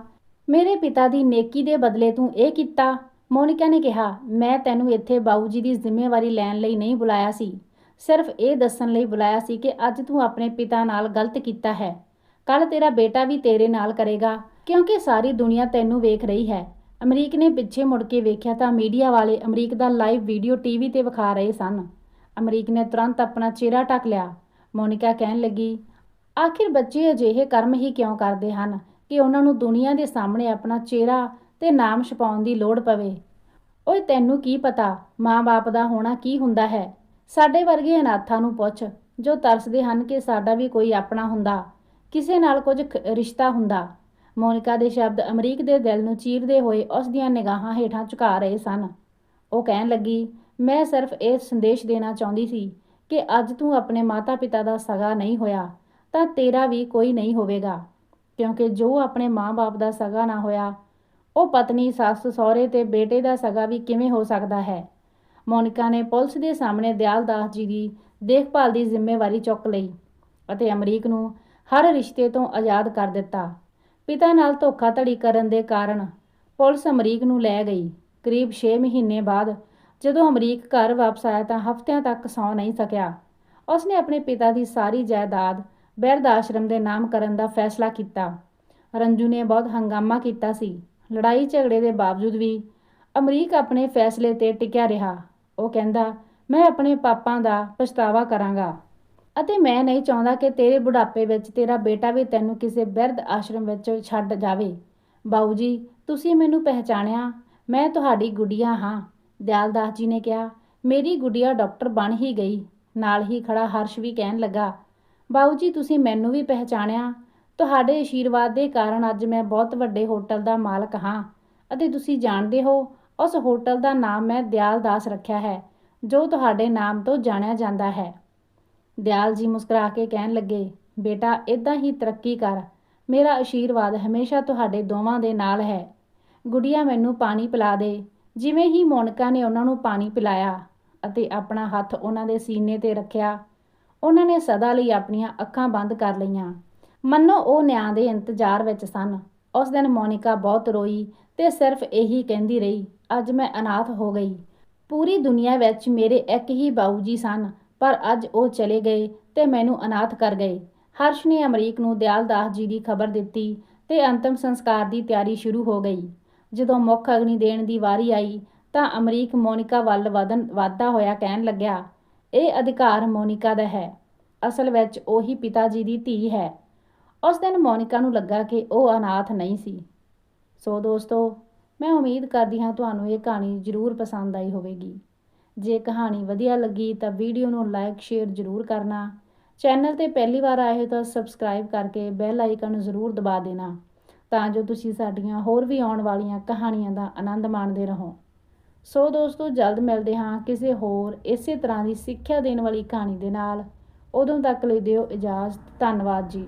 ਮੇਰੇ ਪਿਤਾ ਦੀ ਨੇਕੀ ਦੇ ਬਦਲੇ ਤੂੰ ਇਹ ਕੀਤਾ? ਮੋਨਿਕਾ ਨੇ ਕਿਹਾ, ਮੈਂ ਤੈਨੂੰ ਇੱਥੇ ਬਾਊ ਜੀ ਦੀ ਜ਼ਿੰਮੇਵਾਰੀ ਲੈਣ ਲਈ ਨਹੀਂ ਬੁਲਾਇਆ ਸੀ। ਸਿਰਫ ਇਹ ਦੱਸਣ ਲਈ ਬੁਲਾਇਆ ਸੀ ਕਿ ਅੱਜ ਤੂੰ ਆਪਣੇ ਪਿਤਾ ਨਾਲ ਗਲਤ ਕੀਤਾ ਹੈ। ਕੱਲ ਤੇਰਾ ਬੇਟਾ ਵੀ ਤੇਰੇ ਨਾਲ ਕਰੇਗਾ, ਕਿਉਂਕਿ ਸਾਰੀ ਦੁਨੀਆ ਤੈਨੂੰ ਵੇਖ ਰਹੀ ਹੈ। ਅਮਰੀਕ ਨੇ ਪਿੱਛੇ ਮੁੜ ਕੇ ਵੇਖਿਆ ਤਾਂ ਮੀਡੀਆ ਵਾਲੇ ਅਮਰੀਕ ਦਾ ਲਾਈਵ ਵੀਡੀਓ ਟੀਵੀ ਤੇ ਵਿਖਾ ਰਹੇ ਸਨ। ਅਮਰੀਕ ਨੇ ਤੁਰੰਤ ਆਪਣਾ ਚਿਹਰਾ ਢੱਕ ਲਿਆ। ਮੋਨਿਕਾ ਕਹਿਣ ਲੱਗੀ, ਆਖਿਰ ਬੱਚੇ ਅਜਿਹੇ ਕਰਮ ਹੀ ਕਿਉਂ ਕਰਦੇ ਹਨ? ਕਿ ਉਹਨਾਂ ਨੂੰ ਦੁਨੀਆ ਦੇ ਸਾਹਮਣੇ ਆਪਣਾ ਚਿਹਰਾ ਤੇ ਨਾਮ ਛਪਾਉਣ ਦੀ ਲੋੜ ਪਵੇ। ਓਏ, ਤੈਨੂੰ ਕੀ ਪਤਾ ਮਾਂ-ਬਾਪ ਦਾ ਹੋਣਾ ਕੀ ਹੁੰਦਾ ਹੈ? ਸਾਡੇ ਵਰਗੇ ਅਨਾਥਾਂ ਨੂੰ ਪੁੱਛ, ਜੋ ਤਰਸਦੇ ਹਨ ਕਿ ਸਾਡਾ ਵੀ ਕੋਈ ਆਪਣਾ ਹੁੰਦਾ, ਕਿਸੇ ਨਾਲ ਕੁਝ ਰਿਸ਼ਤਾ ਹੁੰਦਾ। ਮੋਨਿਕਾ ਦੇ ਸ਼ਬਦ ਅਮਰੀਕ ਦੇ ਦਿਲ ਨੂੰ ਚੀਰਦੇ ਹੋਏ ਉਸ ਦੀਆਂ ਨਿਗਾਹਾਂ ਹੇਠਾਂ ਝੁਕਾ ਰਹੇ ਸਨ। ਉਹ ਕਹਿਣ ਲੱਗੀ, ਮੈਂ ਸਿਰਫ ਇਹ ਸੰਦੇਸ਼ ਦੇਣਾ ਚਾਹੁੰਦੀ ਸੀ ਕਿ ਅੱਜ ਤੂੰ ਆਪਣੇ ਮਾਤਾ-ਪਿਤਾ ਦਾ ਸਗਾ ਨਹੀਂ ਹੋਇਆ, ਤਾਂ ਤੇਰਾ ਵੀ ਕੋਈ ਨਹੀਂ ਹੋਵੇਗਾ। ਕਿਉਂਕਿ ਜੋ ਆਪਣੇ ਮਾਂ-ਬਾਪ ਦਾ ਸਗਾ ਨਾ ਹੋਇਆ, ਉਹ ਪਤਨੀ, ਸੱਸ, ਸਹੁਰੇ ਤੇ ਬੇਟੇ ਦਾ ਸਗਾ ਵੀ ਕਿਵੇਂ ਹੋ ਸਕਦਾ ਹੈ? ਮੋਨਿਕਾ ਨੇ ਪੁਲਿਸ ਦੇ ਸਾਹਮਣੇ ਦਿਆਲਦਾਸ ਜੀ ਦੀ ਦੇਖਭਾਲ ਦੀ ਜ਼ਿੰਮੇਵਾਰੀ ਚੁੱਕ ਲਈ ਅਤੇ ਅਮਰੀਕ ਨੂੰ ਹਰ ਰਿਸ਼ਤੇ ਤੋਂ ਆਜ਼ਾਦ ਕਰ ਦਿੱਤਾ। ਪਿਤਾ ਨਾਲ ਧੋਖਾਧੜੀ ਕਰਨ ਦੇ ਕਾਰਨ ਪੁਲਿਸ ਅਮਰੀਕ ਨੂੰ ਲੈ ਗਈ। ਕਰੀਬ 6 ਮਹੀਨੇ ਬਾਅਦ ਜਦੋਂ ਅਮਰੀਕ ਘਰ ਵਾਪਸ ਆਇਆ ਤਾਂ ਹਫ਼ਤਿਆਂ ਤੱਕ ਸੌ ਨਹੀਂ ਸਕਿਆ। ਉਸਨੇ ਆਪਣੇ ਪਿਤਾ ਦੀ ਸਾਰੀ ਜਾਇਦਾਦ ਬਿਰਧ ਆਸ਼ਰਮ ਦੇ ਨਾਮ ਕਰਨ ਦਾ ਫੈਸਲਾ ਕੀਤਾ। ਰੰਜੂ ਨੇ ਬਹੁਤ ਹੰਗਾਮਾ ਕੀਤਾ ਸੀ। ਲੜਾਈ ਝਗੜੇ ਦੇ ਬਾਵਜੂਦ ਵੀ ਅਮਰੀਕ ਆਪਣੇ ਫੈਸਲੇ ਤੇ ਟਿਕਿਆ ਰਿਹਾ। ਉਹ ਕਹਿੰਦਾ, ਮੈਂ ਆਪਣੇ ਪਾਪਾਂ ਦਾ ਪਛਤਾਵਾ ਕਰਾਂਗਾ ਅਤੇ ਮੈਂ ਨਹੀਂ ਚਾਹੁੰਦਾ ਕਿ ਤੇਰੇ ਬੁਢਾਪੇ ਵਿੱਚ ਤੇਰਾ ਬੇਟਾ ਵੀ ਤੈਨੂੰ ਕਿਸੇ ਬਿਰਧ ਆਸ਼ਰਮ ਵਿੱਚ ਛੱਡ ਜਾਵੇ। ਬਾਊ ਜੀ, ਤੁਸੀਂ ਮੈਨੂੰ ਪਹਿਚਾਣਿਆ। ਮੈਂ ਤੁਹਾਡੀ ਗੁੱਡੀਆ ਹਾਂ। ਦਿਆਲਦਾਸ ਜੀ ਨੇ ਕਿਹਾ, ਮੇਰੀ ਗੁੱਡੀਆ ਡਾਕਟਰ ਬਣ ਹੀ ਗਈ। ਨਾਲ ਹੀ ਖੜਾ ਹਰਸ਼ ਵੀ ਕਹਿਣ ਲੱਗਾ ਬਾਊ ਜੀ, ਤੁਸੀਂ ਮੈਨੂੰ ਵੀ ਪਹਿਚਾਣਿਆ। ਤੁਹਾਡੇ ਆਸ਼ੀਰਵਾਦ ਦੇ ਕਾਰਨ ਅੱਜ ਮੈਂ ਬਹੁਤ ਵੱਡੇ ਹੋਟਲ ਦਾ ਮਾਲਕ ਹਾਂ। ਅਤੇ ਤੁਸੀਂ ਜਾਣਦੇ ਹੋ, ਉਸ ਹੋਟਲ ਦਾ ਨਾਮ ਮੈਂ ਦਿਆਲ ਦਾਸ ਰੱਖਿਆ ਹੈ, ਜੋ ਤੁਹਾਡੇ ਨਾਮ ਤੋਂ ਜਾਣਿਆ ਜਾਂਦਾ ਹੈ। ਦਿਆਲ ਜੀ ਮੁਸਕਰਾ ਕੇ ਕਹਿਣ ਲੱਗੇ, ਬੇਟਾ ਇਦਾਂ ਹੀ ਤਰੱਕੀ ਕਰ। ਮੇਰਾ ਆਸ਼ੀਰਵਾਦ ਹਮੇਸ਼ਾ ਤੁਹਾਡੇ ਦੋਵਾਂ ਦੇ ਨਾਲ ਹੈ। ਗੁੜੀਆ, ਮੈਨੂੰ ਪਾਣੀ ਪਿਲਾ ਦੇ। ਜਿਵੇਂ ਹੀ ਮੋਨਕਾ ਨੇ ਉਹਨਾਂ ਨੂੰ ਪਾਣੀ ਪਿਲਾਇਆ ਅਤੇ ਆਪਣਾ ਹੱਥ ਉਹਨਾਂ ਦੇ ਸੀਨੇ ਤੇ ਰੱਖਿਆ ਉਹਨਾਂ ਨੇ ਸਦਾ ਲਈ ਆਪਣੀਆਂ ਅੱਖਾਂ ਬੰਦ ਕਰ ਲਈਆਂ। ਮੰਨੋ ਉਹ ਨਿਆਂ ਦੇ ਇੰਤਜ਼ਾਰ ਵਿੱਚ ਸਨ। ਉਸ ਦਿਨ ਮੋਨਿਕਾ ਬਹੁਤ ਰੋਈ ਤੇ ਸਿਰਫ ਇਹੀ ਕਹਿੰਦੀ ਰਹੀ, ਅੱਜ ਮੈਂ ਅਨਾਥ ਹੋ ਗਈ। ਪੂਰੀ ਦੁਨੀਆ ਵਿੱਚ ਮੇਰੇ ਇੱਕ ਹੀ ਬਾਊ ਜੀ ਸਨ, ਪਰ ਅੱਜ ਉਹ ਚਲੇ ਗਏ ਤੇ ਮੈਨੂੰ ਅਨਾਥ ਕਰ ਗਏ। ਹਰਸ਼ ਨੇ ਅਮਰੀਕ ਨੂੰ ਦਿਆਲਦਾਸ ਜੀ ਦੀ ਖਬਰ ਦਿੱਤੀ ਤੇ ਅੰਤਮ ਸੰਸਕਾਰ ਦੀ ਤਿਆਰੀ ਸ਼ੁਰੂ ਹੋ ਗਈ। ਜਦੋਂ ਮੁੱਖ ਅਗਨੀ ਦੇਣ ਦੀ ਵਾਰੀ ਆਈ ਤਾਂ ਅਮਰੀਕ ਮੋਨਿਕਾ ਵੱਲ ਵਧਨ ਵਾਧਾ ਹੋਇਆ ਕਹਿਣ ਲੱਗਿਆ ਇਹ ਅਧਿਕਾਰ ਮੋਨਿਕਾ ਦਾ ਹੈ। ਅਸਲ ਵਿੱਚ ਉਹੀ ਪਿਤਾ ਜੀ ਦੀ ਧੀ ਹੈ। ਉਸ ਦਿਨ ਮੋਨਿਕਾ ਨੂੰ ਲੱਗਾ ਕਿ ਉਹ ਅਨਾਥ ਨਹੀਂ ਸੀ। ਸੋ ਦੋਸਤੋ, ਮੈਂ ਉਮੀਦ ਕਰਦੀ ਹਾਂ ਤੁਹਾਨੂੰ ਇਹ ਕਹਾਣੀ ਜ਼ਰੂਰ ਪਸੰਦ ਆਈ ਹੋਵੇਗੀ। ਜੇ ਕਹਾਣੀ ਵਧੀਆ ਲੱਗੀ ਤਾਂ ਵੀਡੀਓ ਨੂੰ ਲਾਈਕ, ਸ਼ੇਅਰ ਜ਼ਰੂਰ ਕਰਨਾ। ਚੈਨਲ ਤੇ ਪਹਿਲੀ ਵਾਰ ਆਏ ਹੋ ਤਾਂ ਸਬਸਕ੍ਰਾਈਬ ਕਰਕੇ ਬੈਲ ਆਈਕਨ ਜ਼ਰੂਰ ਦਬਾ ਦੇਣਾ ਤਾਂ ਜੋ ਤੁਸੀਂ ਸਾਡੀਆਂ ਹੋਰ ਵੀ ਆਉਣ ਵਾਲੀਆਂ ਕਹਾਣੀਆਂ ਦਾ ਆਨੰਦ ਮਾਣਦੇ ਰਹੋ। ਸੋ ਦੋਸਤੋ, ਜਲਦ ਮਿਲਦੇ ਹਾਂ ਕਿਸੇ ਹੋਰ ਇਸੇ ਤਰ੍ਹਾਂ ਦੀ ਸਿੱਖਿਆ ਦੇਣ ਵਾਲੀ ਕਹਾਣੀ ਦੇ ਨਾਲ। ਉਦੋਂ ਤੱਕ ਲਈ ਦਿਓ ਇਜਾਜ਼ਤ। ਧੰਨਵਾਦ ਜੀ।